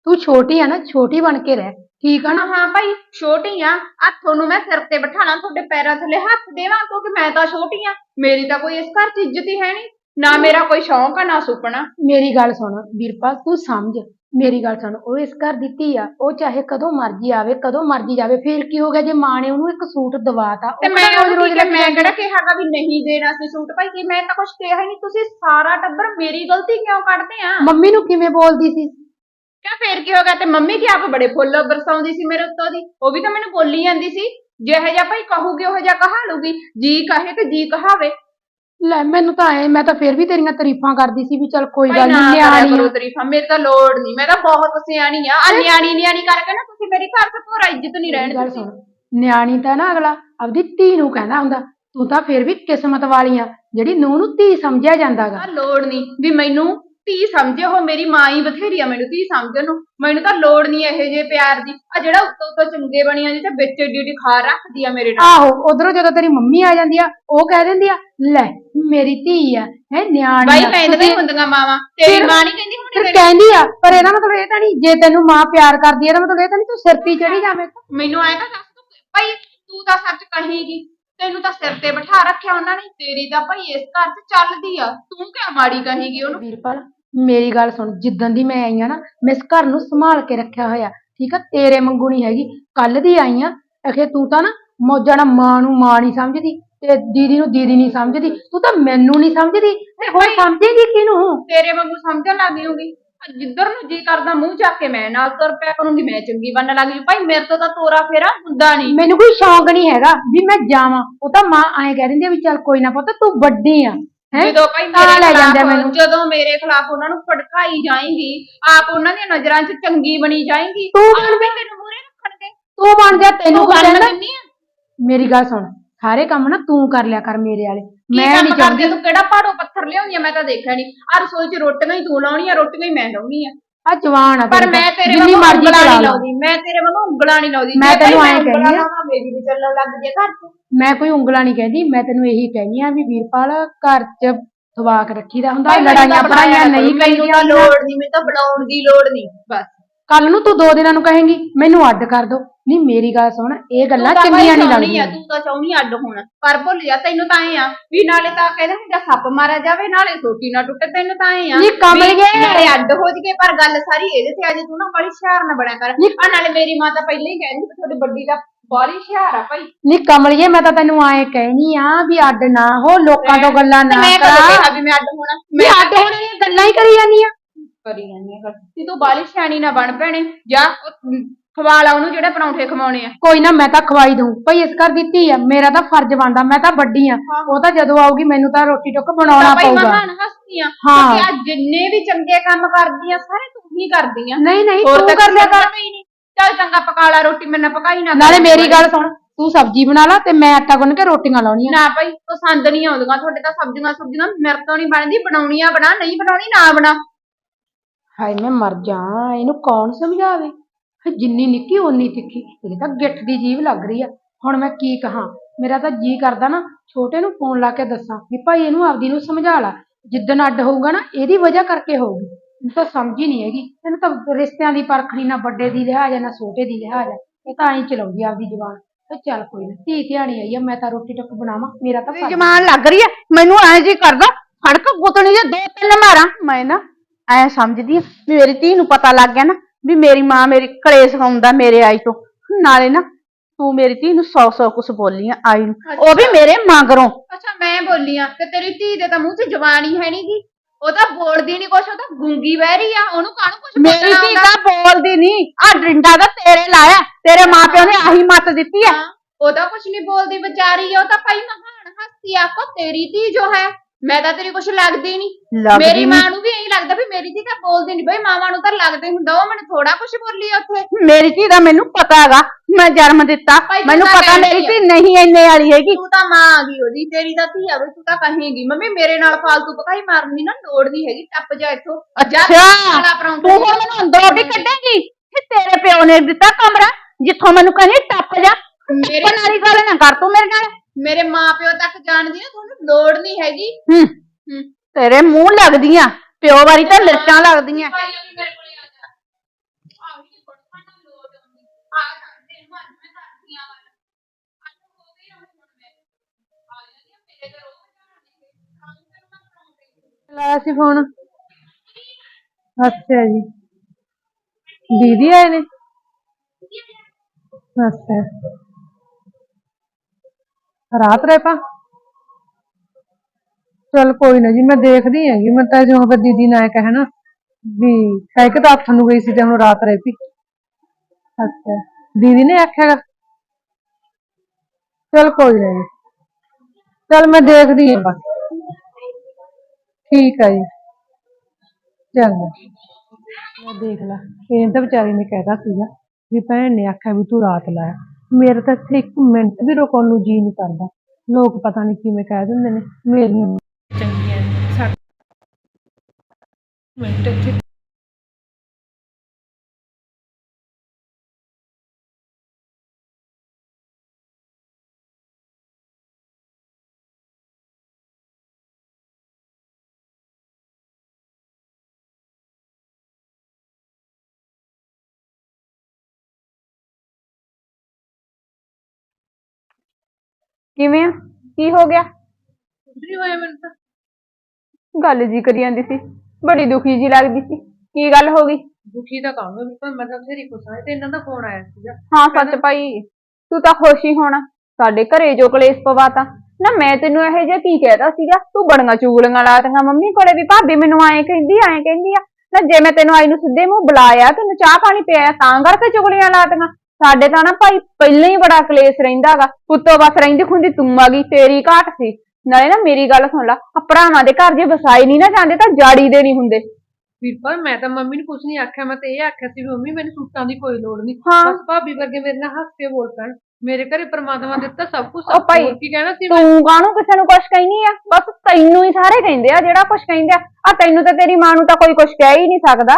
ਤੂੰ ਛੋਟੀ ਆ ਨਾ ਛੋਟੀ ਬਣ ਕੇ ਰਹਿ। ਠੀਕ ਆ ਨਾ? ਹਾਂ ਭਾਈ ਛੋਟੀ ਆ ਆ ਤੁਹਾਨੂੰ ਮੈਂ ਸਿਰ ਤੇ ਬਿਠਾਣਾ ਤੁਹਾਡੇ ਪੈਰਾਂ ਥੱਲੇ ਹੱਥ ਦੇਵਾਂ ਕਿਉਂਕਿ ਮੈਂ ਤਾਂ ਛੋਟੀ ਆ। ਮੇਰੀ ਤਾਂ ਕੋਈ ਇਸ ਘਰ 'ਚ ਇੱਜ਼ਤ ਹੀ ਹੈ ਨਹੀਂ ਨਾ ਮੇਰਾ ਕੋਈ ਸ਼ੌਂਕ ਆ ਨਾ ਸੁਪਨਾ। ਮੇਰੀ ਗੱਲ ਸੁਣ ਵੀਰਪਾਲ ਤੂੰ ਸਮਝ। ਮੇਰੀ ਗੱਲ ਸੁਣ ਉਹ ਇਸ ਘਰ ਦੀ ਧੀ ਆ ਉਹ ਚਾਹੇ ਕਦੋਂ ਮਰਜ਼ੀ ਆਵੇ ਕਦੋਂ ਮਰਜ਼ੀ ਜਾਵੇ ਫਿਰ ਕੀ ਹੋ ਗਿਆ? ਜੇ ਮਾਂ ਨੇ ਉਹਨੂੰ ਇੱਕ ਸੂਟ ਦਵਾਤਾ ਤੇ ਮੈਂ ਉਹਨੂੰ ਕੀ ਮੈਂ ਕਿਹੜਾ ਕਿਹਾਗਾ ਵੀ ਨਹੀਂ ਦੇਣਾ ਸੀ ਸੂਟ? ਭਾਈ ਕਿ ਮੈਂ ਤਾਂ ਕੁਝ ਕਿਹਾ ਹੀ ਨਹੀਂ ਤੁਸੀਂ ਸਾਰਾ ਟੱਬਰ ਮੇਰੀ ਗਲਤੀ ਕਿਉਂ ਕੱਢਦੇ ਆ? ਮੰਮੀ ਨੂੰ ਕਿਵੇਂ ਬੋਲਦੀ ਸੀ? ਕਿਆ ਫੇਰ ਕੀ ਹੋ ਗਿਆ? ਤੇ ਮੰਮੀ ਕੀ ਆਪ ਬੜੇ ਫੁੱਲ ਬਰਸਾਉਂਦੀ ਸੀ ਮੇਰੇ ਉੱਤੋਂ ਦੀ? ਉਹ ਵੀ ਤਾਂ ਮੈਨੂੰ ਬੋਲੀ ਜਾਂਦੀ ਸੀ ਜਿਹੋ ਜਿਹਾ ਭਾਈ ਕਹੂਗੀ ਉਹ ਜਿਹਾ ਕਹਾ ਲੂਗੀ ਜੀ ਕਹੇ ਤੇ ਜੀ ਕਹਾਵੇ। ਲੈ ਮੈਨੂੰ ਤਾਂ ਐ ਮੈਂ ਤਾਂ ਫਿਰ ਵੀ ਤੇਰੀਆਂ ਤਾਰੀਫਾਂ ਕਰਦੀ ਸੀ ਵੀ ਚਲ ਕੋਈ ਗੱਲ ਨਹੀਂ ਨਿਆਣੀ ਆ। ਤਾਰੀਫਾਂ ਮੇਰੇ ਤਾਂ ਲੋੜ ਨਹੀਂ ਮੈਂ ਤਾਂ ਬਹੁਤ ਸਿਆਣੀ ਆ। ਆ ਨਿਆਣੀ ਨਿਆਣੀ ਕਰਕੇ ਨਾ ਤੁਸੀਂ ਮੇਰੀ ਘਰ 'ਚ ਪੂਰਾ ਇੱਜ਼ਤ ਨਹੀਂ ਰਹਿਣ ਮੇਰੀ ਗੱਲ ਦਿੱਤੀ ਸੁਣ ਨਿਆਣੀ ਤਾਂ ਨਾ ਅਗਲਾ ਆਪਦੀ ਧੀ ਨੂੰ ਕਹਿੰਦਾ ਹੁੰਦਾ ਤੂੰ ਤਾਂ ਫਿਰ ਵੀ ਕਿਸਮਤ ਵਾਲੀ ਆ ਜਿਹੜੀ ਨੂੰਹ ਨੂੰ ਧੀ ਸਮਝਿਆ ਜਾਂਦਾਗਾ। ਆ ਲੋੜ ਨਹੀਂ ਵੀ ਮੈਨੂੰ ਧੀ ਸਮਝੇ ਉਹ ਮੇਰੀ ਮਾਂ ਹੀ ਬਥੇਰੀ ਆ ਮੈਨੂੰ ਧੀ ਸਮਝਣ ਨੂੰ। ਮੈਨੂੰ ਤਾਂ ਲੋੜ ਨਹੀਂ ਇਹੋ ਜਿਹੇ ਪਿਆਰ ਦੀ। ਆ ਜਿਹੜਾ ਉੱਤੋਂ ਉੱਤੋਂ ਚੰਗੇ ਬਣੀਆਂ ਜੀ ਤੇ ਵਿੱਚ ਏਡੀ ਖਾਰ ਰੱਖਦੀ ਆ ਮੇਰੇ ਨਾਲ। ਆਹੋ ਉਧਰੋਂ ਜਦੋਂ ਤੇਰੀ ਮੰਮੀ ਆ ਜਾਂਦੀ ਆ ਉਹ ਕਹਿ ਦਿੰਦੀ ਆ ਲੈ ਮੇਰੀ ਧੀ ਆ ਹੈ ਨਿਆਣੀ ਬਾਈ ਆ ਕਹਿੰਦੀਆਂ ਹੀ ਹੁੰਦੀਆਂ ਮਾਵਾਂ ਤੇਰੀ ਮਾਂ ਨਹੀਂ ਕਹਿੰਦੀ ਹੁਣ ਫਿਰ ਕਹਿੰਦੀ ਆ ਪਰ ਇਹਦਾ ਮਤਲਬ ਇਹ ਤਾਂ ਨਹੀਂ ਜੇ ਤੈਨੂੰ ਮਾਂ ਪਿਆਰ ਕਰਦੀ ਆ ਇਹਦਾ ਮਤਲਬ ਇਹ ਤਾਂ ਨਹੀਂ ਤੂੰ ਸਿਰ ਤੇ ਚੜੀ ਜਾਵੇਂ ਮੈਨੂੰ ਦੱਸ ਤੂੰ ਭਾਈ ਤੂੰ ਤਾਂ ਸੱਚ ਕਹੇਗੀ ਤੈਨੂੰ ਤਾਂ ਸਿਰ ਤੇ ਬਿਠਾ ਰੱਖਿਆ ਉਹਨਾਂ ਨੇ ਤੇਰੀ ਤਾਂ ਭਾਈ ਇਸ ਘਰ 'ਚ ਚੱਲਦੀ ਆ। ਤੂੰ ਕਿਆ ਮਾੜੀ ਕਹੇਗੀ ਉਹਨੂੰ? ਵੀਰਪਾਲ ਮੇਰੀ ਗੱਲ ਸੁਣ ਜਿੱਦਣ ਦੀ ਮੈਂ ਆਈ ਆ ਨਾ ਮੈਂ ਇਸ ਘਰ ਨੂੰ ਸੰਭਾਲ ਕੇ ਰੱਖਿਆ ਹੋਇਆ ਠੀਕ ਆ? ਤੇਰੇ ਵਾਂਗੂ ਨਹੀਂ ਹੈਗੀ। ਕੱਲ ਦੀ ਆਈ ਆ ਅਖੇ ਤੂੰ ਤਾਂ ਨਾ ਮੌਜਾਂ ਨਾਲ ਮਾਂ ਨੂੰ ਮਾਂ ਨਹੀਂ ਸਮਝਦੀ ਤੇ ਦੀਦੀ ਨੂੰ ਦੀਦੀ ਨਹੀਂ ਸਮਝਦੀ ਤੂੰ ਤਾਂ ਮੈਨੂੰ ਨਹੀਂ ਸਮਝਦੀ। ਤੇ ਹੁਣ ਸਮਝੇਗੀ ਕਿਹਨੂੰ? ਤੇਰੇ ਵਾਂਗੂ ਸਮਝਣ ਲੱਗ ਜੂਗੀ ਜਿੱਧਰ ਨੂੰ ਜੀ ਕਰਦਾ ਮੂੰਹ ਚੱਕ ਕੇ ਮੈਂ ਨਾਲ ਤੁਰ ਪਿਆ ਕਰੂੰਗੀ ਮੈਂ ਚੰਗੀ ਬਣਨ ਲੱਗ ਜੂ ਭਾਈ ਮੇਰੇ ਤੋਂ ਤਾਂ ਤੋਰਾ ਫੇਰਾ ਹੁੰਦਾ ਨਹੀਂ। ਮੈਨੂੰ ਕੋਈ ਸ਼ੌਂਕ ਨਹੀਂ ਹੈਗਾ ਵੀ ਮੈਂ ਜਾਵਾਂ। ਉਹ ਤਾਂ ਮਾਂ ਐਂ ਕਹਿ ਦਿੰਦੀ ਆ ਵੀ ਚੱਲ ਕੋਈ ਨਾ ਪੁੱਤ ਤੂੰ ਵੱਡੀ ਆ। ਹੈ? ਜਦੋਂ ਭਾਈ ਤਾਂ ਮੇਰੇ ਲੈ ਜਾਂਦੇ ਖਿਲਾਫ ਮੈਨੂੰ। ਜਦੋਂ ਮੇਰੇ ਖਿਲਾਫ ਉਹਨਾਂ ਨੂੰ ਭੜਕਾਈ ਜਾਏਗੀ ਆਪ ਉਹਨਾਂ ਦੀਆਂ ਨਜ਼ਰਾਂ 'ਚ ਚੰਗੀ ਬਣੀ ਜਾਏਗੀ ਤੂੰ ਆਪੇ ਬਣ ਤੈਨੂੰ ਮੂਹਰੇ ਰੱਖਣਗੇ ਤੂੰ ਬਣ ਜਾ ਤੈਨੂੰ ਤੂੰ ਕਹਿੰਦਾ ਦਿੰਨੀ ਆ। ਮੇਰੀ ਗੱਲ ਸੁਣ ਸਾਰੇ ਕੰਮ ਨਾ ਤੂੰ ਕਰ ਲਿਆ ਕਰ ਮੇਰੇ ਵਾਲੇ। ਮੈਂ ਮੈਂ ਨਹੀਂ ਚਾਹੁੰਦੀ। ਤੂੰ ਕਿਹੜਾ ਪਹਾੜੋਂ ਪੱਥਰ ਲਿਆਉਂਦੀ ਆ? ਮੈਂ ਤਾਂ ਦੇਖਿਆ ਨਹੀਂ ਆ ਰਸੋਈ 'ਚ ਰੋਟੀਆਂ ਹੀ ਤੂੰ ਲਾਉਣੀ ਆ ਰੋਟੀਆਂ ਹੀ ਮੈਂ ਲਾਉਣੀ ਆ। ਆ ਜਵਾਨ ਆ ਪਰ ਤੇਰੀ ਮੈਂ ਤਾਂ, ਤੇਰੇ ਜਿੰਨੀ ਵਾਂਗੂ ਮਰਜ਼ੀ ਉਂਗਲਾਂ ਚਲਾ ਨਹੀਂ ਲਾ ਲਾਉਂਦੀ ਮੈਂ ਤੇਰੇ ਵਾਂਗੂ ਉਂਗਲਾਂ ਨਹੀਂ ਲਾਉਂਦੀ। ਮੈਂ ਤੈਨੂੰ ਐਂ ਕਹਿੰਦੀ ਆ। ਮੇਰੀ ਵੀ ਚੱਲਣ ਲੱਗ ਜੇ ਘਰ 'ਚ। ਮੈਂ ਕੋਈ ਉਂਗਲਾਂ ਨਹੀਂ ਕਹਿੰਦੀ ਮੈਂ ਤੈਨੂੰ ਇਹੀ ਕਹਿੰਦੀ ਆ ਵੀ ਵੀਰਪਾਲ ਘਰ 'ਚ ਥਵਾਕ ਰੱਖੀਦਾ ਹੁੰਦਾ ਭਾਈ ਮੈਨੂੰ ਲੜਾਈਆਂ ਤਾਂ ਪੜਾਈਆਂ ਨਹੀਂ ਮੈਨੂੰ ਤਾਂ ਲੋੜ ਨਹੀਂ ਮੈਨੂੰ ਤਾਂ ਬੁਲਾਉਣ ਦੀ ਲੋੜ ਨਹੀਂ ਬਸ। ਕੱਲ ਨੂੰ ਤੂੰ ਦੋ ਦਿਨਾਂ ਨੂੰ ਕਹੇਂਗੀ ਮੈਨੂੰ ਅੱਡ ਕਰ ਦੋ। ਨਹੀਂ ਮੇਰੀ ਗੱਲ ਸੁਣ ਇਹ ਗੱਲਾਂ ਤੂੰ ਤਾਂ ਭਾਈ ਚੰਗੀਆਂ ਨਹੀਂ ਚਾਹੁੰਦੀ ਆ, ਲੱਗਦੀਆਂ ਤੂੰ ਤਾਂ ਚਾਹੁੰਦੀ ਅੱਡ ਹੋਣਾ। ਪਰ ਭੁੱਲ ਜਾ ਤੈਨੂੰ ਤਾਂ ਐ ਆ ਵੀ ਨਾਲੇ ਤਾਂ ਕਹਿੰਦੇ ਹੁੰਦੇ ਆ, ਸੱਪ ਮਾਰਿਆ ਜਾਵੇ ਨਾਲੇ ਸੋਟੀ ਨਾ ਟੁੱਟੇ ਤੈਨੂੰ ਤਾਂ ਐ ਆ ਨੀ ਕਮਲੀਏ। ਵੀ ਨਾਲੇ ਅੱਡ ਹੋ ਜਗੇ ਪਰ ਗੱਲ ਸਾਰੀ ਇਹਦੇ ਤੇ ਅੱਜ ਤੂੰ ਨਾ ਬੜੀ ਹੁਸ਼ਿਆਰ ਨਾ ਬਣਿਆ ਕਰ। ਆ ਨਾਲੇ ਮੇਰੀ ਮਾਂ ਤਾਂ ਪਹਿਲਾਂ ਹੀ ਕਹਿੰਦੀ ਸੀ ਤੁਹਾਡੀ ਵੱਡੀ ਦਾ ਬੜੀ ਹੁਸ਼ਿਆਰ ਆ ਭਾਈ। ਨੀ ਕਮਲੀਏ ਮੈਂ ਤਾਂ ਤੈਨੂੰ ਆਏ ਕਹਿਣੀ ਆ ਵੀ ਅੱਡ ਨਾ ਹੋ ਲੋਕਾਂ ਤੋਂ ਗੱਲਾਂ ਤੇ ਨਾ ਮੈਂ ਕਦੋਂ ਕਰ। ਕਿਹਾ ਵੀ ਮੈਂ ਅੱਡ ਹੋਣਾ। ਵੀ ਅੱਡ ਹੋਣ ਦੀਆਂ ਗੱਲਾਂ ਹੀ ਕਰੀ ਜਾਂਦੀ ਆ। ਕਰੀ ਜਾਂਦੀ ਆ ਤੇ ਤੂੰ ਬਾਲੀ ਸਿਆਣੀ ਨਾ ਬਣ ਭੈਣੇ ਜਾ ਉਹ ਖਵਾ ਲਾ ਉਹਨੂੰ ਜਿਹੜੇ ਪਰੌਂਠੇ ਖਵਾਉਣੇ ਆ। ਕੋਈ ਨਾ ਮੈਂ ਤਾਂ ਖਵਾਈ ਦਊਂ। ਭਈ ਇਸ ਘਰ ਦੀ ਧੀ ਆ ਮੇਰਾ ਤਾਂ ਫਰਜ਼ ਬਣਦਾ ਮੈਂ ਤਾਂ ਵੱਡੀ ਆ। ਉਹ ਤਾਂ ਜਦੋਂ ਆਊਗੀ ਮੈਨੂੰ ਤਾਂ ਰੋਟੀ ਟੁੱਕ ਬਣਾਉਣਾ ਭਾਈ ਪਊਗਾ। ਮਹਾਨ ਹਸਤੀਆਂ ਹਾਂ। ਕਿਉਂਕਿ ਆ ਜਿੰਨੇ ਵੀ ਚੰਗੇ ਕੰਮ ਕਰਦੀਆਂ ਸਾਰੇ ਤੂੰ ਹੀ ਕਰਦੀਆਂ ਨਹੀਂ ਨਹੀਂ ਹੋਰ ਤੂੰ ਤਾਂ ਕਰ ਲਿਆ ਕਰ। ਕੋਈ ਨਹੀਂ। ਚੱਲ ਚੰਗਾ ਪਕਾ ਲਾ ਰੋਟੀ ਮੇਰੇ ਨਾਲ ਪਕਾਈ ਨਾ ਨਾਲੇ ਕਰ। ਮੇਰੀ ਗੱਲ ਸੁਣ ਤੂੰ ਸਬਜ਼ੀ ਬਣਾ ਲਾ ਤੇ ਮੈਂ ਆਟਾ ਗੁੰਨ ਕੇ ਰੋਟੀਆਂ ਲਾਉਣੀਆਂ। ਨਾ ਭਾਈ ਪਸੰਦ ਨਹੀਂ ਆਉਂਦੀਆਂ ਤੁਹਾਡੇ ਤਾਂ ਸਬਜ਼ੀਆਂ ਸੁਬਜ਼ੀਆਂ ਮੇਰੇ ਤੋਂ ਨਹੀਂ ਬਣਦੀ। ਬਣਾਉਣੀਆਂ ਬਣਾ ਨਹੀਂ ਬਣਾਉਣੀ ਨਾ ਬਣਾ। ਹਾਏ ਮੈਂ ਮਰ ਜਾ ਇਹਨੂੰ ਕੌਣ ਸਮਝਾਵੇ? ਜਿੰਨੀ ਨਿੱਕੀ ਓਨੀ ਤਿੱਖੀ। ਇਹਦੀ ਤਾਂ ਗਿੱਠ ਦੀ ਜੀਭ ਲੱਗ ਰਹੀ ਆ। ਹੁਣ ਮੈਂ ਕੀ ਕਹਾਂ? ਮੇਰਾ ਤਾਂ ਜੀ ਕਰਦਾ ਨਾ ਛੋਟੇ ਨੂੰ ਫੋਨ ਲਾ ਕੇ ਦੱਸਾਂ ਵੀ ਭਾਈ ਇਹਨੂੰ ਆਪਦੀ ਨੂੰ ਸਮਝਾ ਲਾ। ਜਿੱਦਣ ਅੱਡ ਹੋਊਗਾ ਨਾ ਇਹਦੀ ਵਜ੍ਹਾ ਕਰਕੇ ਹੋਊਗੀ। ਮੈਨੂੰ ਤਾਂ ਸਮਝ ਹੀ ਨਹੀਂ ਹੈਗੀ। ਇਹਨੂੰ ਤਾਂ ਰਿਸ਼ਤਿਆਂ ਦੀ ਪਰਖਣੀ ਨਾ ਵੱਡੇ ਦੀ ਲਿਹਾਜ਼ ਆ ਨਾ ਛੋਟੇ ਦੀ ਲਿਹਾਜ਼ ਆ। ਇਹ ਤਾਂ ਐਂ ਚਲਾਉਂਦੀ ਆਪਦੀ ਜ਼ੁਬਾਨ ਤੇ ਚੱਲ ਕੋਈ ਨਾ ਧੀ ਧਿਆਣੀ ਆਈ ਆ ਮੈਂ ਤਾਂ ਰੋਟੀ ਟੁੱਕ ਬਣਾਵਾਂ। ਮੇਰਾ ਤਾਂ ਜਮਾਨ ਲੱਗ ਰਹੀ ਹੈ ਮੈਨੂੰ ਐ ਜੀ ਕਰਦਾ ਫੜਕ ਗੁੱਤਣੀ ਜੇ ਦੋ ਤਿੰਨ ਮਾਰਾਂ। ਮੈਂ ਨਾ ਐ ਸਮਝਦੀ ਆ ਵੀ ਮੇਰੀ ਧੀ ਨੂੰ ਪਤਾ ਲੱਗ ਗਿਆ ਨਾ ਵੀ ਮੇਰੀ ਮਾਂ ਮੇਰੀ ਕਲੇਸ਼ ਖਾਉਂਦਾ ਮੇਰੇ ਆਈ ਤੋਂ। ਨਾਲੇ ਨਾ ਤੂੰ ਮੇਰੀ ਧੀ ਨੂੰ ਸੌ ਸੌ ਕੁਛ ਬੋਲੀਆਂ ਆਈ ਨੂੰ। ਉਹ ਵੀ ਮੇਰੇ ਮਗਰੋਂ। ਅੱਛਾ ਮੈਂ ਬੋਲੀ ਆ ਤੇ ਤੇਰੀ ਧੀ ਦੇ ਤਾਂ ਮੂੰਹ 'ਚ ਜ਼ਬਾਨ ਹੀ ਹੈ ਨਹੀਂਗੀ ਉਹ ਤਾਂ ਬੋਲਦੀ ਨਹੀਂ ਕੁਛ ਉਹ ਤਾਂ ਗੂੰਗੀ ਬਹਿ ਰਹੀ ਆ ਉਹਨੂੰ ਕਾਹਨੂੰ ਕੁਛ ਮੇਰੀ ਧੀ? ਤਾਂ ਬੋਲਦੀ ਨਹੀਂ ਆ ਡਿੰਡਾ ਦਾ ਤੇਰੇ ਲਾਇਆ ਤੇਰੇ ਮਾਪਿਓ ਨੇ ਆਹੀ ਮੱਤ ਦਿੱਤੀ ਹਾਂ, ਉਹ ਤਾਂ ਕੁਛ ਨਹੀਂ ਬੋਲਦੀ ਵਿਚਾਰੀ ਉਹ ਤਾਂ ਭਾਈ ਮਹਾਨ ਹਸਤੀ ਆ। ਕੋ ਤੇਰੀ ਧੀ ਜੋ ਹੈ ਮੈਂ ਤਾਂ ਤੇਰੀ ਕੁਛ ਲੱਗਦੀ ਨਹੀਂ ਲੱਗਦੀ ਮੇਰੀ। ਮਾਂ ਨੂੰ ਵੀ ਇਹੀ ਲੱਗਦਾ ਵੀ ਮੇਰੀ ਧੀ ਤਾਂ ਬੋਲਦੀ ਨਹੀਂ ਬਈ ਮਾਵਾਂ ਨੂੰ ਤਾਂ ਲੱਗਦਾ ਹੀ ਹੁੰਦਾ। ਉਹ ਮੈਨੂੰ ਥੋੜਾ ਕੁਛ ਬੋਲੀ ਆ ਉੱਥੇ। ਮੇਰੀ ਧੀ ਦਾ ਮੈਨੂੰ ਪਤਾ ਹੈਗਾ। ਮੈਂ ਜਨਮ ਦਿੱਤਾ। ਭਾਈ ਤੂੰ ਮੈਨੂੰ ਤਾਂ ਪਤਾ ਮੇਰੀ ਕਹਿੰਦੀ ਧੀ ਨਹੀਂ ਇੰਨੇ ਵਾਲੀ ਹੈਗੀ। ਤੂੰ ਤਾਂ ਮਾਂ ਆ ਗਈ ਉਹਦੀ। ਤੇਰੀ ਤਾਂ ਧੀ ਆ ਬਈ। ਤੂੰ ਤਾਂ ਕਹੇਂਗੀ ਮੰਮੀ ਮੇਰੇ ਨਾਲ ਫਾਲਤੂ ਪਕਾਈ ਮਾਰਨ ਦੀ ਨਾ ਲੋੜ ਨਹੀਂ ਹੈਗੀ। ਟੱਪ ਜਾ ਇੱਥੋਂ। ਜਾ ਅੱਛਾ ਤੂੰ ਹੁਣ ਮੈਨੂੰ ਅੰਦਰੋਂ ਵੀ ਕੱਢੇਗੀ? ਕਿ ਤੇਰੇ ਪਿਓ ਨੇ ਦਿੱਤਾ ਕਮਰਾ? ਜਿੱਥੋਂ ਮੈਨੂੰ ਕਹਿੰਦੀ ਟੱਪ ਜਾ। ਮੇਰੇ ਟੱਪਣ ਵਾਲੀ ਗੱਲ ਨਾ ਕਰ ਤੂੰ ਮੇਰੇ ਨਾਲ। ਮੇਰੇ ਮਾਪਿਓ ਤੱਕ ਜਾਣ ਦੀ ਨਾ ਤੁਹਾਨੂੰ ਲੋੜ ਨਹੀਂ ਹੈਗੀ। ਹੂੰ। ਹੂੰ। ਤੇਰੇ ਮੂੰਹ ਲੱਗਦੀਆਂ ਪਿਓ ਵਾਰੀ ਤਾਂ ਲਿਰਚਾਂ ਲੱਗਦੀਆਂ। ਭਾਈ ਉਹ ਮੇਰੇ ਕੋਲੇ ਆ ਜਾ। ਆਹ ਵੀ ਫੜਨਾ ਨਾ ਲੋੜ ਆਉਂਦੀ ਆ ਕਰਦੇ ਨੂੰ ਅੱਜ ਮੈਂ ਕਰਦੀਆਂ ਵਾਲਾ ਅੱਜ ਹੋ ਗਈ ਹੁਣ ਹੁਣ ਮੈਂ। ਆ ਜਾਂਦੀ ਆ ਮੇਰੇ ਘਰ ਉਹ ਜਾਣਗੇ ਕੰਮ ਕਰਨਾ ਪਰਾਉਂਦੇ ਲਾਇਆ ਸੀ ਫੋਨ। ਅੱਛਾ ਜੀ। ਦੀਦੀ ਆਏ ਨੇ? ਅੱਛਾ। ਰਾਤ ਰਹਿ ਪਾ। ਚਲ ਕੋਈ ਨਾ ਜੀ, ਮੈਂ ਦੇਖਦੀ ਹੈਗੀ। ਮੈਂ ਤਾਂ ਜਿਵੇਂ ਦੀਦੀ ਨੇ ਕਹਿ ਵੀ ਕਹਿ ਤਾਂ ਹੱਥ ਨੂੰ ਗਈ ਸੀ ਤੇ ਹੁਣ ਰਾਤ ਰਹਿ ਪਈ। ਅੱਛਾ। ਦੀਦੀ ਨੇ ਆਖਿਆਗਾ ਚਲ ਕੋਈ ਨਾ ਜੀ। ਚਲ ਮੈਂ ਦੇਖਦੀ ਹਾਂ ਬਸ। ਠੀਕ ਆ ਜੀ। ਚੰਗਾ। ਮੈਂ ਦੇਖ ਲਾ। ਇਹ ਤਾਂ ਵਿਚਾਰੀ ਨੇ ਕਹਿਦਾ ਸੀਗਾ ਵੀ ਭੈਣ ਨੇ ਆਖਿਆ ਵੀ ਤੂੰ ਰਾਤ ਲਾਇਆ ਮੇਰਾ ਤਾਂ ਇੱਥੇ ਇੱਕ ਮਿੰਟ ਵੀ ਰੁਕਣ ਨੂੰ ਜੀ ਨਹੀਂ ਕਰਦਾ। ਲੋਕ ਪਤਾ ਨਹੀਂ ਕਿਵੇਂ ਕਹਿ ਦਿੰਦੇ ਨੇ, ਮੇਰੀਆਂ ਮਿੰਟ ਇੱਥੇ ਕਿਵੇਂ ਆ? ਕੀ ਹੋ ਗਿਆ? ਨਹੀਂ ਹੋਇਆ ਮੈਨੂੰ ਤਾਂ। ਗੱਲ ਜੀ ਕਰੀ ਜਾਂਦੀ ਸੀ। ਬੜੀ ਦੁਖੀ ਜੀ ਲੱਗਦੀ ਸੀ। ਕੀ ਗੱਲ ਹੋ ਗਈ? ਦੁਖੀ ਤਾਂ ਕਹਾਂਗਾ ਪਰ ਮੈਂ ਤਾਂ ਤੇਰੀ ਖੁਸ਼ ਹਾਂ। ਤੇ ਇਹਨਾਂ ਦਾ ਫੋਨ ਆਇਆ ਸੀਗਾ। ਹਾਂ ਸੱਚ ਭਾਈ ਤੂੰ ਤਾਂ ਖੁਸ਼ ਹੀ ਹੋਣਾ। ਸਾਡੇ ਘਰੇ ਜੋ ਕਲੇਸ਼ ਪਵਾਤਾ। ਨਾ ਮੈਂ ਤੈਨੂੰ ਇਹੋ ਜਿਹਾ ਕੀ ਕਹਿਦਾ ਸੀਗਾ? ਤੂੰ ਬੜੀਆਂ ਚੁਗਲੀਆਂ ਲਾਤੀਆਂ। ਮੰਮੀ ਕੋਲੇ ਵੀ ਭਾਬੀ ਮੈਨੂੰ ਐਂ ਕਹਿੰਦੀ ਐਂ ਕਹਿੰਦੀ ਆ। ਨਾ ਜੇ ਮੈਂ ਤੈਨੂੰ ਆਈ ਨੂੰ ਸਿੱਧੇ ਮੂੰਹ ਬੁਲਾਇਆ ਤੈਨੂੰ ਚਾਹ ਪਾਣੀ ਪਿਆਇਆ ਤਾਂ ਕਰਕੇ ਚੁਗਲੀਆਂ ਲਾਤੀਆਂ। ਸਾਡੇ ਤਾਂ ਨਾ ਭਾਈ ਪਹਿਲਾਂ ਹੀ ਬੜਾ ਕਲੇਸ਼ ਰਹਿੰਦਾਗਾ ਉੱਤੋਂ ਬਸ ਰਹਿੰਦੀ ਖੁੰਦੀ ਤੂੰ ਆ ਗਈ ਤੇਰੀ ਘਾਟ ਸੀ। ਨਾਲੇ ਨਾ ਮੇਰੀ ਗੱਲ ਸੁਣ ਲਾ ਆ ਭਰਾਵਾਂ ਦੇ ਘਰ ਜੇ ਵਸਾਈ ਨਹੀਂ ਨਾ ਜਾਂਦੇ ਤਾਂ ਜਾੜੀ ਦੇ ਨਹੀਂ ਹੁੰਦੇ। ਵੀਰਪਾਲ ਮੈਂ ਤਾਂ ਮੰਮੀ ਨੂੰ ਕੁਝ ਨਹੀਂ ਆਖਿਆ ਮੈਂ ਤਾਂ ਇਹ ਆਖਿਆ ਸੀ ਵੀ ਮੰਮੀ ਮੈਨੂੰ ਸੂਟਾਂ ਦੀ ਕੋਈ ਲੋੜ ਨਹੀਂ ਹਾਂ। ਬਸ ਭਾਬੀ ਵਰਗੇ ਮੇਰੇ ਨਾਲ ਹੱਸ ਕੇ ਬੋਲ ਪੈਣ। ਮੇਰੇ ਘਰੇ ਪ੍ਰਮਾਤਮਾ ਦਿੱਤਾ ਸਭ ਕੁਝ ਉਹ ਭਾਈ, ਕੀ ਕਹਿਣਾ ਸੀ ਮੈਂ? ਤੂੰ ਕਾਹਨੂੰ ਕਿਸੇ ਨੂੰ ਕੁਛ ਕਹਿਨੀ ਆ? ਬਸ ਤੈਨੂੰ ਹੀ ਸਾਰੇ ਕਹਿੰਦੇ ਆ ਜਿਹੜਾ ਕੁਛ ਕਹਿੰਦੇ ਆ। ਆ ਤੈਨੂੰ ਤਾਂ ਤੇਰੀ ਮਾਂ ਨੂੰ ਤਾਂ ਕੋਈ ਕੁਛ ਕਹਿ ਹੀ ਨਹੀਂ ਸਕਦਾ।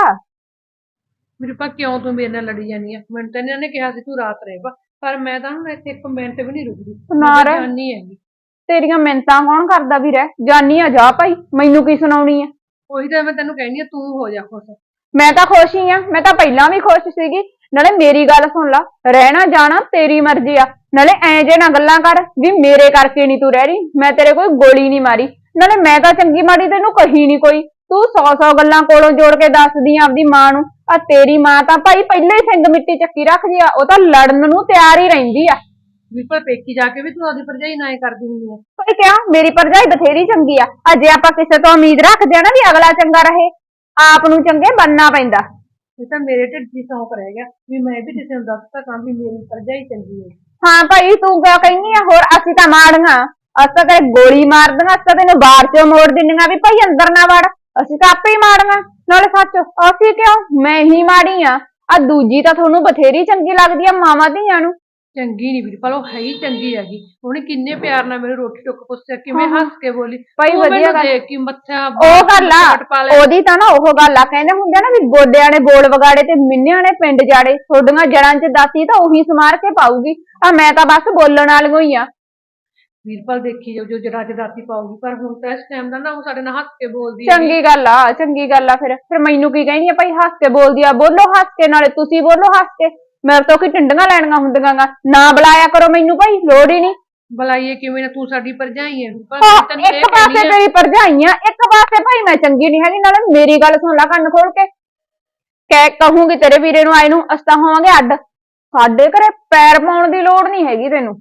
ਵੀਰਪਾਲ ਕਿਉਂ ਤੂੰ ਮੇਰੇ ਨਾਲ ਲੜੀ ਜਾਨੀ ਆ? ਮੈਨੂੰ ਤਾਂ ਇਹਨਾਂ ਨੇ ਕਿਹਾ ਸੀ ਤੂੰ ਰਾਤ ਰਹਿ ਪਾ। ਪਰ ਮੈਂ ਤਾਂ ਹੁਣ ਇੱਥੇ ਇੱਕ ਮਿੰਟ ਵੀ ਨਹੀਂ ਰੁਕਦੀ। ਨਾ ਮੈਂ ਰਹਿ। ਜਾਨੀ ਹੈਗੀ। ਤੇਰੀਆਂ ਮਿੰਤਾਂ ਕੌਣ ਕਰਦਾ ਵੀ ਰਹਿ? ਜਾਨੀ ਆ ਜਾ ਭਾਈ। ਮੈਨੂੰ ਕੀ ਸੁਣਾਉਣੀ ਆ? ਉਹੀ ਤਾਂ ਮੈਂ ਤੈਨੂੰ ਕਹਿਣੀ ਆ ਤੂੰ ਹੋ ਜਾ ਖੁਸ਼। ਮੈਂ ਤਾਂ ਖੁਸ਼ ਹੀ ਆ। ਮੈਂ ਤਾਂ ਪਹਿਲਾਂ ਵੀ ਖੁਸ਼ ਸੀਗੀ। ਨਾਲੇ ਮੇਰੀ ਗੱਲ ਸੁਣ ਲਾ। ਰਹਿਣਾ ਜਾਣਾ ਤੇਰੀ ਮਰਜ਼ੀ ਆ। ਨਾਲੇ ਐ ਜੇ ਨਾ ਗੱਲਾਂ ਕਰ ਵੀ ਮੇਰੇ ਕਰਕੇ ਨਹੀਂ ਤੂੰ ਰਹਿ ਰਹੀ। ਮੈਂ ਤੇਰੇ ਕੋਈ ਗੋਲੀ ਨਹੀਂ ਮਾਰੀ। ਨਾਲੇ ਮੈਂ ਤਾਂ ਚੰਗੀ ਮਾੜੀ ਤੈਨੂੰ ਕਹੀ ਨਹੀਂ ਕੋਈ। ਤੂੰ ਸੌ ਸੌ ਗੱਲਾਂ ਕੋਲੋਂ ਜੋੜ ਕੇ ਦੱਸਦੀ ਆਂ ਆਪਦੀ ਮਾਂ ਨੂੰ। ਆ ਤੇਰੀ ਮਾਂ ਤਾਂ ਭਾਈ ਪਹਿਲਾਂ ਹੀ ਸਿੰਘ ਮਿੱਟੀ ਚੱਕੀ ਰੱਖਦੀ ਆ ਉਹ ਤਾਂ ਲੜਨ ਨੂੰ ਤਿਆਰ ਹੀ ਰਹਿੰਦੀ ਆ। ਵੀਰਪਾਲ ਪੇਕੀ ਜਾ ਕੇ ਵੀ ਤੂੰ ਆਪਦੀ ਭਰਜਾਈ ਨਾ ਕਰਦੀ ਹੁੰਦੀ ਆ। ਭਾਈ ਕਿਆ? ਮੇਰੀ ਭਰਜਾਈ ਬਥੇਰੀ ਚੰਗੀ ਆ। ਆ ਜੇ ਆਪਾਂ ਕਿਸੇ ਤੋਂ ਉਮੀਦ ਰੱਖਦੇ ਆ ਨਾ ਵੀ ਅਗਲਾ ਚੰਗਾ ਰਹੇ। ਆਪ ਨੂੰ ਚੰਗੇ ਬਣਨਾ ਪੈਂਦਾ। ਇਹ ਤਾਂ ਮੇਰੇ ਢਿੱਡ ਦੀ ਸੌਂਕ ਰਹਿ ਗਿਆ। ਵੀ ਮੈਂ ਵੀ ਕਿਸੇ ਨੂੰ ਦੱਸ ਸਕਾਂ ਵੀ ਮੇਰੀ ਭਰਜਾਈ ਚੰਗੀ ਹੈ ਹਾਂ ਭਾਈ ਤੂੰ ਕਿਆ ਕਹਿੰਦੀ ਆ? ਹੋਰ ਅਸੀਂ ਤਾਂ ਮਾੜੀਆਂ। ਅਸੀਂ ਤਾਂ ਤੇਰੇ ਗੋਲੀ ਮਾਰ ਦਿੰਗਾ ਅਸੀਂ ਤਾਂ ਤੈਨੂੰ ਬਾਹਰ ਚੋਂ ਮੋੜ ਦਿੰਦੀਆਂ ਵੀ ਭਾਈ ਅੰਦਰ ਨਾ ਵੜ। ਅਸੀਂ ਤਾਂ ਆਪੇ ਹੀ ਮਾੜੀਆਂ ਨਾਲੇ ਸੱਚ ਅਸੀਂ ਕਿਉਂ? ਮੈਂ ਹੀ ਮਾੜੀ ਆ। ਆ ਦੂਜੀ ਤਾਂ ਤੁਹਾਨੂੰ ਬਥੇਰੀ ਚੰਗੀ ਲੱਗਦੀ ਆ ਮਾਵਾਂ ਧੀਆਂ ਨੂੰ। ਚੰਗੀ ਨਹੀਂ ਵੀਰਪਾਲ ਉਹ ਹੈ ਹੀ ਚੰਗੀ ਹੈਗੀ। ਉਹਨੇ ਕਿੰਨੇ ਪਿਆਰ ਨਾਲ ਮੈਨੂੰ ਰੋਟੀ ਟੁੱਕ ਪੁੱਛਿਆ ਕਿਵੇਂ ਹੱਸ ਕੇ ਬੋਲੀ। ਭਾਈ ਤੂੰ ਵਧੀਆ ਮੈਨੂੰ ਗੱਲ। ਦੇਖ ਕੇ ਮੱਥਾ ਉਹ ਗੱਲ ਆ ਪਟ ਪਾ ਲਿਆ। ਉਹਦੀ ਤਾਂ ਨਾ ਉਹ ਗੱਲ ਆ ਕਹਿੰਦੇ ਹੁੰਦੇ ਆ ਨਾ ਵੀ ਗੋਡਿਆਂ ਨੇ ਬੋਲ ਵਗਾੜੇ ਤੇ ਮਿੰਨਿਆਂ ਨੇ ਪਿੰਡ ਜਾੜੇ। ਤੁਹਾਡੀਆਂ ਜੜਾਂ 'ਚ ਦਾਤੀ ਤਾਂ ਉਹੀ ਸਮਾਰ ਕੇ ਪਾਊਗੀ। ਆ ਮੈਂ ਤਾਂ ਬਸ ਬੋਲਣ ਵਾਲੀਆਂ ਹੀ ਆ। ਵੀਰਪਾਲ ਦੇਖੀ ਜਾਓ ਜੋ ਜਰਾ ਜਦਾਤੀ ਪਾਉਗੀ ਪਰ ਹੁਣ ਤਾਂ ਇਸ ਟਾਈਮ ਦਾ ਨਾ ਉਹ ਸਾਡੇ ਨਾਲ ਹੱਸ ਕੇ ਬੋਲਦੀ ਹੈ ਚੰਗੀ ਗੱਲ ਆ ਚੰਗੀ ਗੱਲ ਆ ਫਿਰ। ਫਿਰ ਮੈਨੂੰ ਕੀ ਕਹਿਣੀ ਆ ਭਾਈ ਹੱਸ ਕੇ ਬੋਲਦੀ ਆ ਬੋਲੋ ਹੱਸ ਕੇ ਨਾਲੇ ਤੁਸੀਂ ਬੋਲੋ ਹੱਸ ਕੇ। ਮੇਰੇ ਤੋਂ ਕੀ ਟਿੰਡੀਆਂ ਲੈਣੀਆਂ ਹੁੰਦੀਆਂ ਗਾ। ਨਾ ਬੁਲਾਇਆ ਕਰੋ ਮੈਨੂੰ ਭਾਈ ਲੋੜ ਹੀ ਨਹੀਂ। ਬੁਲਾਈਏ ਕਿਵੇਂ ਨਾ ਤੂੰ ਸਾਡੀ ਭਰਜਾਈ ਹੈ ਹਾਂ, ਮੈਂ ਤੈਨੂੰ ਇਹ ਇੱਕ ਪਾਸੇ ਕਹਿੰਦੀ ਆ ਤੇਰੀ ਭਰਜਾਈਆਂ ਇੱਕ ਪਾਸੇ ਭਾਈ ਮੈਂ ਚੰਗੀ ਨਹੀਂ ਹੈਗੀ ਨਾਲੇ ਮੇਰੀ ਗੱਲ ਸੁਣ ਲੈ ਕੰਨ ਖੋਲ ਕੇ। ਕਹਿ ਕਹੂੰਗੀ ਤੇਰੇ ਵੀਰੇ ਨੂੰ ਆਏ ਨੂੰ ਅਸਤਾ ਹੋਵਾਂਗੇ ਅੱਡ। ਸਾਡੇ ਘਰੇ ਪੈਰ ਪਾਉਣ ਦੀ ਲੋੜ ਨਹੀਂ ਹੈਗੀ ਤੈਨੂੰ।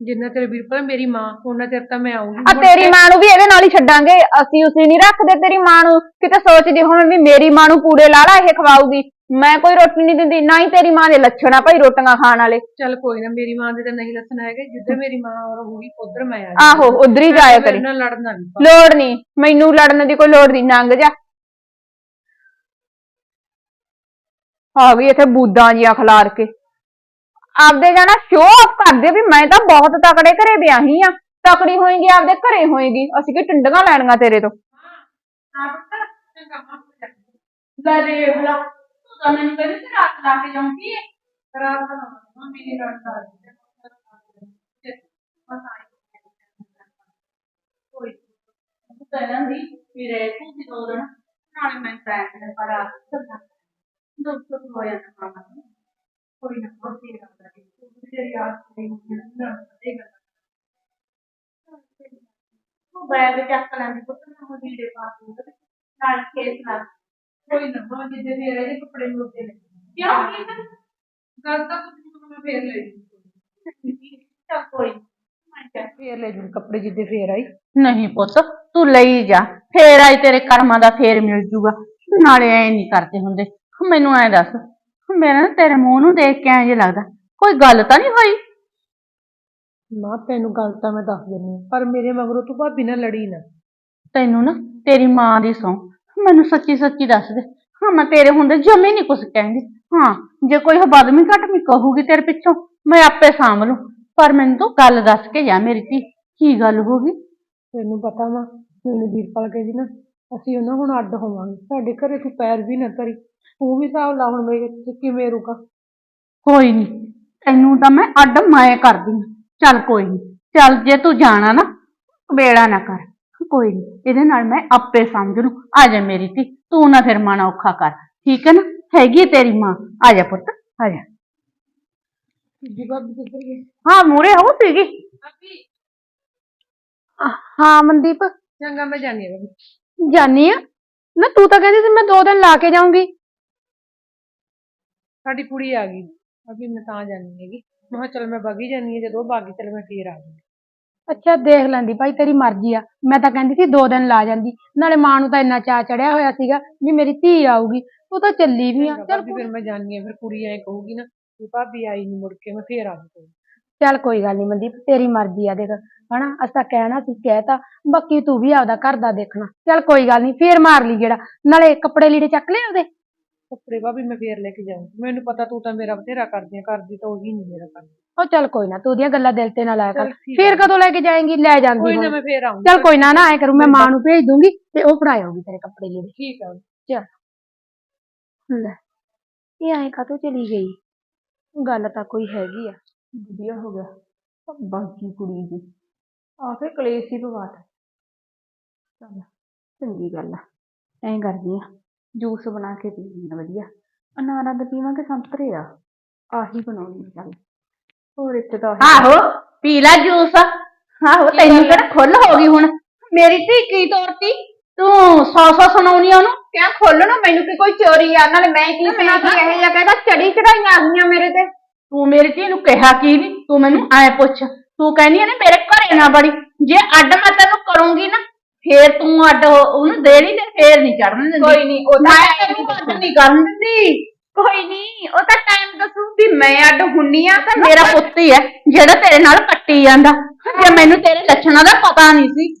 ਜਿੰਨਾ ਤੇਰੇ ਵੀਰਪਾਲ ਮੇਰੀ ਮਾਂ ਉਹਨਾਂ ਚਿਰ ਤਾਂ ਮੈਂ ਆਉਂਗੀ ਆ ਤੇਰੀ ਮਾਂ ਨੂੰ ਵੀ ਇਹਦੇ ਨਾਲ ਹੀ ਛੱਡਾਂਗੇ। ਅਸੀਂ ਉਸੇ ਨਹੀਂ ਰੱਖਦੇ ਤੇਰੀ ਮਾਂ ਨੂੰ। ਕਿਤੇ ਸੋਚਦੀ ਹੋਵੇਂ ਵੀ ਮੇਰੀ ਮਾਂ ਨੂੰ ਪੂੜੇ ਲਾ ਲਾ ਇਹ ਖਵਾਊਗੀ। ਮੈਂ ਕੋਈ ਰੋਟੀ ਨਹੀਂ ਦਿੰਦੀ ਨਾ ਹੀ ਤੇਰੀ ਮਾਂ ਦੇ ਲੱਛਣ ਆ ਭਾਈ ਰੋਟੀਆਂ ਖਾਣ ਵਾਲੇ। ਚੱਲ ਕੋਈ ਨਾ ਮੇਰੀ ਮਾਂ ਦੇ ਤਾਂ ਨਹੀਂ ਲੱਛਣ ਹੈਗੇ। ਜਿੱਧਰ ਮੇਰੀ ਮਾਂ ਰਹੂਗੀ ਉਧਰ ਮੈਂ ਆ ਆਹੋ ਉਧਰ ਹੀ ਜਾਇਆ ਕਰੀ ਮੇਰੇ ਨਾਲ ਲੜਨਾ ਨਹੀਂ ਲੋੜ ਨਹੀਂ। ਮੈਨੂੰ ਲੜਨ ਦੀ ਕੋਈ ਲੋੜ ਨਹੀਂ। ਲੰਘ ਜਾ। ਆ ਗਈ ਇੱਥੇ ਬੂਦਾਂ ਜੀਆਂ ਖਲਾਰ ਕੇ। ਆਪਦੇ ਜਾਣਾ ਸ਼ੋਅ ਆਫ ਕਰਦੇ ਵੀ ਮੈਂ ਤਾਂ ਬਹੁਤ ਤਕੜੇ ਘਰੇ ਵਿਆਹੀ ਆ। ਤਕੜੀ ਹੋਏਗੀ, ਆਪਦੇ ਘਰੇ ਹੋਏਗੀ। ਅਸੀਂ ਕੀ ਟਿੰਡੀਆਂ ਲੈਣੀਆਂ ਤੇਰੇ ਤੋਂ? ਲੈ ਦੇਖ ਲਾ। ਤੂੰ ਤਾਂ ਮੈਨੂੰ ਕਹਿੰਦੀ ਸੀ ਰਾਤ ਲਾ ਕੇ ਜਾਊਂਗੀ। ਰਾਤ ਦਾ ਮੰਮੀ ਦੀ ਲੜਦਾ ਕੋਈ ਤੂੰ ਤਾਂ ਰਹਿੰਦੀ ਵੀ ਰਹਿ ਤੂੰ ਸੀ ਦੋ ਦਿਨ। ਨਾਲੇ ਮੈਂ ਪੈਕ ਦੇ ਪਰ ਆ ਸੱਦਾ ਦੋ ਸੌ ਹੋ ਜਾਂਦਾ ਮਾਮਾ ਕੋਈ ਨਾ ਕੋਈ ਨਹੀਂ ਕਰਦਾ ਤੂੰ ਤੇਰੀ ਆਸ ਨਹੀਂ ਹੁੰਦੀ ਨਾ ਇਹ ਗੱਲ ਤੂੰ ਬੈਗ ਚੱਕ ਲੈਂਦੀ ਪੁੱਤ ਨਾ ਉਹ ਵੀੜੇ ਪਾ ਦੂੰ ਨਾਲ ਖੇਤ ਨਾਲ ਕੋਈ ਨਾ ਮਾਂ ਜਿੱਦੇ ਫੇਰ ਇਹਦੇ ਕੱਪੜੇ ਮੁੱਦੇ ਨੇ। ਕਿਉਂ ਕੀ ਗੱਲ ਤਾਂ ਕੁਝ ਮੈਂ ਫੇਰ ਲੈ ਜੂੰ ਚੱਲ ਕੋਈ ਨੀ, ਮੈਂ ਕਿਹਾ ਫੇਰ ਲੈ ਜੂੰ ਕੱਪੜੇ ਜਿੱਦੇ ਫੇਰ ਆਈ। ਨਹੀਂ ਪੁੱਤ ਤੂੰ ਲਈ ਜਾ। ਫੇਰ ਆਈ ਤੇਰੇ ਕਰਮਾਂ ਦਾ ਫੇਰ ਮਿਲ ਜੂਗਾ। ਨਾਲੇ ਐ ਨਹੀਂ ਕਰਦੇ ਹੁੰਦੇ। ਮੈਨੂੰ ਐ ਦੱਸ ਮੇਰਾ ਨਾ ਤੇਰੇ ਮੂੰਹ ਨੂੰ ਦੇਖ ਕੇ ਐਂ ਜੇ ਲੱਗਦਾ। ਕੋਈ ਗੱਲ ਤਾਂ ਨਹੀਂ ਹੋਈ? ਮਾਂ ਤੈਨੂੰ ਗੱਲ ਤਾਂ ਮੈਂ ਦੱਸ ਦਿੰਨੀ ਪਰ ਮੇਰੇ ਮਗਰੋਂ ਤੂੰ ਭਾਬੀ ਨਾਲ ਲੜੀ ਨਾ। ਤੈਨੂੰ ਨਾ ਤੇਰੀ ਮਾਂ ਦੀ ਸੌਂ ਮੈਨੂੰ ਸੱਚੀ ਸੱਚੀ ਦੱਸ ਦੇ। ਹਾਂ ਮੈਂ ਤੇਰੇ ਹੁੰਦੇ ਜਮੀ ਨਹੀਂ ਕੁਛ ਕਹਿੰਦੀ। ਹਾਂ ਜੇ ਕੋਈ ਬਦਮੀ ਘਟਮੀ ਕਹੂਗੀ ਤੇਰੇ ਪਿੱਛੋਂ ਮੈਂ ਆਪੇ ਸਾਂਭ ਲੂੰ। ਪਰ ਮੈਨੂੰ ਤੂੰ ਗੱਲ ਦੱਸ ਕੇ ਜਾ ਮੇਰੀ ਧੀ ਕੀ ਗੱਲ ਹੋ ਗਈ? ਤੈਨੂੰ ਪਤਾ ਵਾ ਮੈਨੂੰ ਵੀਰਪਾਲ ਕਹਿੰਦੀ ਨਾ ਅਸੀਂ ਉਹਨਾਂ ਹੁਣ ਅੱਡ ਹੋਵਾਂਗੇ। ਸਾਡੇ ਘਰੇ ਤੂੰ ਪੈਰ ਵੀ ਨਾ ਧਰੀ। ਤੂੰ ਵੀ ਹਿਸਾਬ ਲਾ ਹੁਣ ਮੈਂ ਇੱਥੇ ਕਿਵੇਂ ਰੁਕਾਂ। ਕੋਈ ਨਹੀਂ ਤੈਨੂੰ ਤਾਂ ਮੈਂ ਅੱਡ ਮੈਂ ਕਰਦੀ ਹਾਂ। ਚੱਲ ਕੋਈ ਨਹੀਂ ਚੱਲ ਜੇ ਤੂੰ ਜਾਣਾ ਨਾ ਵੇੜਾ ਨਾ ਕਰ। ਕੋਈ ਨਹੀਂ ਇਹਦੇ ਨਾਲ ਮੈਂ ਆਪੇ ਸਮਝ ਲੂ। ਆ ਜਾ ਮੇਰੀ ਧੀ ਤੂੰ ਨਾ ਫਿਰ ਮਨ ਔਖਾ ਕਰ। ਠੀਕ ਹੈ ਨਾ? ਹੈਗੀ ਹੈ ਤੇਰੀ ਮਾਂ। ਆ ਜਾ ਪੁੱਤ ਆ ਜਾ। ਜੀ ਭਾਬੀ ਕਿੱਧਰ ਗਈ ਹਾਂ ਮੂਰੇ ਹੋ ਸੀਗੀ। ਹਾਂ ਮਨਦੀਪ। ਚੰਗਾ ਮੈਂ ਜਾਣੀ ਆ ਭਾਬੀ। ਜਾਨੀ ਆ। ਨਾ ਤੂੰ ਤਾਂ ਕਹਿੰਦੀ ਸੀ ਮੈਂ ਦੋ ਦਿਨ ਲਾ ਕੇ ਜਾਊਂਗੀ। ਸਾਡੀ ਕੁੜੀ ਆ ਗਈ। ਅਭੀ ਮੈਂ ਤਾਂ ਜਾਣੀ ਹੈਗੀ। ਮੈਂ ਕਿਹਾ ਚੱਲ ਮੈਂ ਬਾਗੀ ਜਾਨੀ ਆ ਜਦੋਂ ਬਾਗੀ ਚੱਲ ਮੈਂ ਫੇਰ ਆ ਜਾਊਂਗੀ। ਅੱਛਾ ਦੇਖ ਲੈਂਦੀ ਭਾਈ ਤੇਰੀ ਮਰਜ਼ੀ ਆ। ਮੈਂ ਤਾਂ ਕਹਿੰਦੀ ਸੀ ਦੋ ਦਿਨ ਲਾ ਜਾਂਦੀ। ਨਾਲੇ ਮਾਂ ਨੂੰ ਤਾਂ ਇੰਨਾ ਚਾਅ ਚੜਿਆ ਹੋਇਆ ਸੀਗਾ ਵੀ ਮੇਰੀ ਧੀ ਆਊਗੀ। ਤੂੰ ਤਾਂ ਚੱਲੀ ਵੀ ਆ। ਚੱਲ ਫਿਰ ਮੈਂ ਜਾਣੀ ਆ ਫਿਰ ਕੁੜੀ ਐ ਕਹੂਗੀ ਨਾ ਵੀ ਭਾਬੀ ਆਈ ਨਹੀਂ ਮੁੜ ਕੇ ਮੈਂ ਫੇਰ ਆ ਜਾਊਂਗੀ। ਚੱਲ ਕੋਈ ਗੱਲ ਨਹੀਂ ਮਨਦੀਪ ਤੇਰੀ ਮਰਜ਼ੀ ਆ ਦੇਖ ਹਨਾ? ਅਸੀਂ ਤਾਂ ਕਹਿਣਾ ਸੀ ਕਹਿਤਾ ਬਾਕੀ ਤੂੰ ਵੀ ਆਪਦਾ ਘਰ ਦਾ ਦੇਖਣਾ। ਚੱਲ ਕੋਈ ਗੱਲ ਨਹੀਂ ਫੇਰ ਮਾਰ ਲਈ ਜਿਹੜਾ ਨਾਲੇ ਕੱਪੜੇ ਲੀੜੇ ਚੱਕ ਲਿਆ ਉਹਦੇ ਕੱਪੜੇ ਭਾਬੀ ਮੈਂ ਫੇਰ ਲੈ ਕੇ ਜਾਊਂਗੀ। ਮੈਨੂੰ ਪਤਾ ਤੂੰ ਤਾਂ ਮੇਰਾ ਬਥੇਰਾ ਕਰਦੀ ਆ ਕਰਦੀ ਤਾਂ ਉਹੀ ਨਹੀਂ ਮੇਰਾ ਕਰਦੀ ਉਹ ਚੱਲ ਕੋਈ ਨਾ ਤੂੰ ਉਹਦੀਆਂ ਗੱਲਾਂ ਦਿਲ ਤੇ ਨਾ ਲਾਇਆ ਕਰ। ਚੱਲ ਠੀਕ ਫੇਰ ਕਦੋਂ ਲੈ ਕੇ ਜਾਏਂਗੀ? ਲੈ ਜਾਂਦੀ ਕੋਈ ਨਾ ਹੁਣ। ਮੈਂ ਫੇਰ ਆਉਂਗੀ ਚੱਲ ਕੋਈ ਨਾ ਨਾ ਐ ਕਰੂ ਮੈਂ ਮਾਂ ਨੂੰ ਭੇਜ ਦੂੰਗੀ ਤੇ ਉਹ ਫੜਾ ਆਊਗੀ ਤੇਰੇ ਕੱਪੜੇ ਲੀੜੇ। ਠੀਕ ਆ। ਲੈ ਇਹ ਐਂ ਕਾਹਤੋਂ ਚਲੀ ਗਈ? ਗੱਲ ਤਾਂ ਕੋਈ ਹੈਗੀ ਆ। ਵਧੀਆ ਹੋ ਗਿਆ। ਬਾਕੀ ਕੁੜੀ ਦੀ ਆ ਕੇ ਕਲੇਸ਼ ਹੀ ਪਵਾਤਾ ਚੱਲ ਚੰਗੀ ਗੱਲ ਆ। ਐਂ ਕਰਦੀ ਆ ਜੂਸ ਬਣਾ ਕੇ ਪੀਣੀ ਆ ਵਧੀਆ। ਅਨਾਰਾਂ ਦਾ ਪੀਵਾਂਗੇ ਸੰਤਰੇ ਆ। ਆਹੀ ਬਣਾਉਣੀ ਆ ਚੱਲ। ਹੋਰ ਇੱਥੇ ਤਾਂ ਆਹੋ ਪੀ ਲੈ ਜੂਸ। ਆਹੋ ਤੈਨੂੰ ਕਿਹੜਾ ਖੁੱਲ ਹੋ ਗਈ ਹੁਣ। ਮੇਰੀ ਧੀ ਕੀ ਤੋਰਤੀ? ਤੂੰ ਸੌ ਸੌ ਸੁਣਾਉਣੀ ਆ ਉਹਨੂੰ? ਕਿਆ ਖੋਲਣਾ ਮੈਨੂੰ ਕਿ ਕੋਈ ਚੋਰੀ ਆ? ਨਾਲੇ ਮੈਂ ਕੀ ਸੁਣਾ ਕਿ ਇਹ ਜਿਹਾ ਕਹਿੰਦਾ ਚੜੀ ਚੜਾਈਆਂ ਆ ਗਈਆਂ ਮੇਰੇ ਤੇ। ਤੂੰ ਮੇਰੀ ਧੀ ਨੂੰ ਕਿਹਾ ਕੀ ਨਹੀਂ ਤੂੰ ਮੈਨੂੰ ਐ ਪੁੱਛ। ਤੂੰ ਕਹਿੰਦੀ ਆ ਨਾ ਮੇਰੇ ਘਰੇ ਨਾ ਬੜੀ ਜੇ ਅੱਡ ਮੈਂ ਤੈਨੂੰ ਕਰੂੰਗੀ ਨਾ ਫੇਰ ਤੂੰ ਅੱਡ ਹੋ- ਉਹਨੂੰ ਦੇੜੀ ਤੇ ਫੇਰ ਨਹੀਂ ਚੜਨ ਦਿੰਦੀ। ਕੋਈ ਨੀ, ਉਹ ਤਾਂ ਮੈਂ ਤੈਨੂੰ ਅੱਡ। ਨਹੀਂ ਕਰਨ ਦਿੰਦੀ। ਕੋਈ ਨਹੀਂ ਉਹ ਤਾਂ ਟਾਈਮ ਦੱਸੂ ਵੀ ਮੈਂ ਅੱਡ ਹੁੰਨੀ ਆ ਤਾਂ ਮੇਰਾ ਪੁੱਤ ਹੀ ਹੈ ਜਿਹੜਾ ਤੇਰੇ ਨਾਲ ਕੱਟੀ ਜਾਂਦਾ। ਜੇ ਮੈਨੂੰ ਤੇਰੇ ਲੱਛਣਾਂ ਦਾ ਪਤਾ ਨਹੀਂ ਸੀ।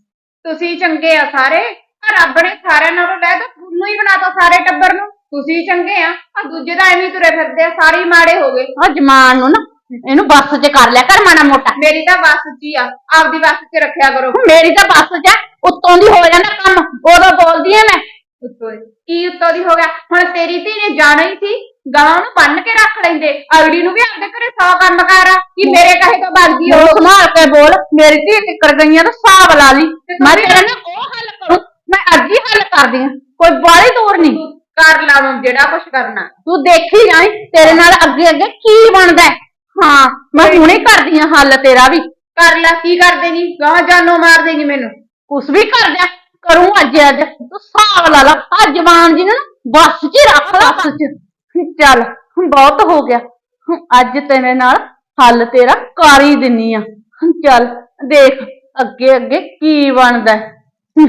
ਤੁਸੀਂ ਚੰਗੇ ਆ ਸਾਰੇ ਆ ਰੱਬ ਨੇ ਸਾਰਿਆਂ ਨਾਲੋਂ ਲੈ ਤਾਂ ਤੁਹਾਨੂੰ ਹੀ ਬਣਾਤਾ ਸਾਰੇ ਟੱਬਰ ਨੂੰ। ਤੁਸੀਂ ਚੰਗੇ ਆ ਆ ਦੂਜੇ ਤਾਂ ਐਵੇਂ ਹੀ ਤੁਰੇ ਫਿਰਦੇ ਆ ਸਾਰੇ ਹੀ ਮਾੜੇ ਹੋ ਗਏ। ਆ ਜਮਾਨ ਨੂੰ ਨਾ ਇਹਨੂੰ ਬੱਸ 'ਚ ਕਰ ਲਿਆ ਕਰ ਮਾੜਾ ਮੋਟਾ। ਮੇਰੀ ਤਾਂ ਬੱਸ 'ਚ ਹੀ ਆ ਆਪਦੀ ਬੱਸ 'ਚ ਰੱਖਿਆ ਕਰੋ। ਮੇਰੀ ਤਾਂ ਬੱਸ 'ਚ ਹੈ ਉੱਤੋਂ ਦੀ ਹੋ ਜਾਂਦਾ ਕੰਮ ਉਦੋਂ ਬੋਲਦੀ ਐ ਮੈਂ। ਉੱਤੋਂ ਦੀ। ਕੀ ਉੱਤੋਂ ਦੀ ਹੋ ਗਿਆ? ਹੁਣ ਤੇਰੀ ਧੀ ਨੇ ਜਾਣਾ ਹੀ ਸੀ ਗਾਂ ਨੂੰ ਬੰਨ ਕੇ ਰੱਖ ਲੈਂਦੇ। ਅਗਲੀ ਨੂੰ ਵੀ ਆਪਦੇ ਘਰੇ ਸੌ ਕੰਮ ਕਰ ਆ ਕਿ ਮੇਰੇ ਕਹੇ ਤੋਂ ਭੱਜਦੀ ਉਹ ਸੰਭਾਲ ਕੇ ਬੋਲ ਮੇਰੀ ਧੀ ਟਿੱਕਰ ਗਈਆਂ ਤਾਂ ਹਿਸਾਬ ਲਾ ਲਈ। ਮੈਂ ਤੇਰਾ ਨਾ ਉਹ ਹੱਲ ਕਰੂੰ ਮੈਂ ਅੱਜ ਹੀ ਹੱਲ ਕਰਦੀ ਆ ਕੋਈ ਬਾਹਲੀ ਦੂਰ ਨਹੀਂ। ਕਰ ਲਾਵਾਂ ਜਿਹੜਾ ਕੁਝ ਕਰਨਾ। ਤੂੰ ਦੇਖੀ ਜਾਈ ਤੇਰੇ ਨਾਲ ਅੱਗੇ ਅੱਗੇ ਕੀ ਬਣਦਾ ਹੈ। ਹਾਂ ਮੈਂ ਹੁਣੇ ਕਰਦੀ ਆ ਹੱਲ ਤੇਰਾ ਵੀ। ਕਰ ਲੈ ਕੀ ਕਰਦੇ ਨਹੀਂ ਗਾਂ ਜਾਨੋਂ ਮਾਰ ਦੇਗੀ ਮੈਨੂੰ। ਕੁਛ ਵੀ ਕਰ ਦਿਆਂ ਕਰੂੰ ਅੱਜ ਅੱਜ। ਤੂੰ ਹਿਸਾਬ ਲਾ ਲਾ ਆ ਜਵਾਨ ਜੀ ਨੂੰ ਨਾ ਬੱਸ 'ਚ ਹੀ ਰੱਖ ਲਾ ਬੱਸ 'ਚ। ਚੱਲ ਹੁਣ ਬਹੁਤ ਹੋ ਗਿਆ। ਹੁਣ ਅੱਜ ਤੇਰੇ ਨਾਲ ਹੱਲ ਤੇਰਾ ਕਰ ਹੀ ਦਿੰਨੀ ਆ ਚੱਲ ਦੇਖ ਅੱਗੇ ਅੱਗੇ ਕੀ ਬਣਦਾ ਹੈ। ਹੂੰ।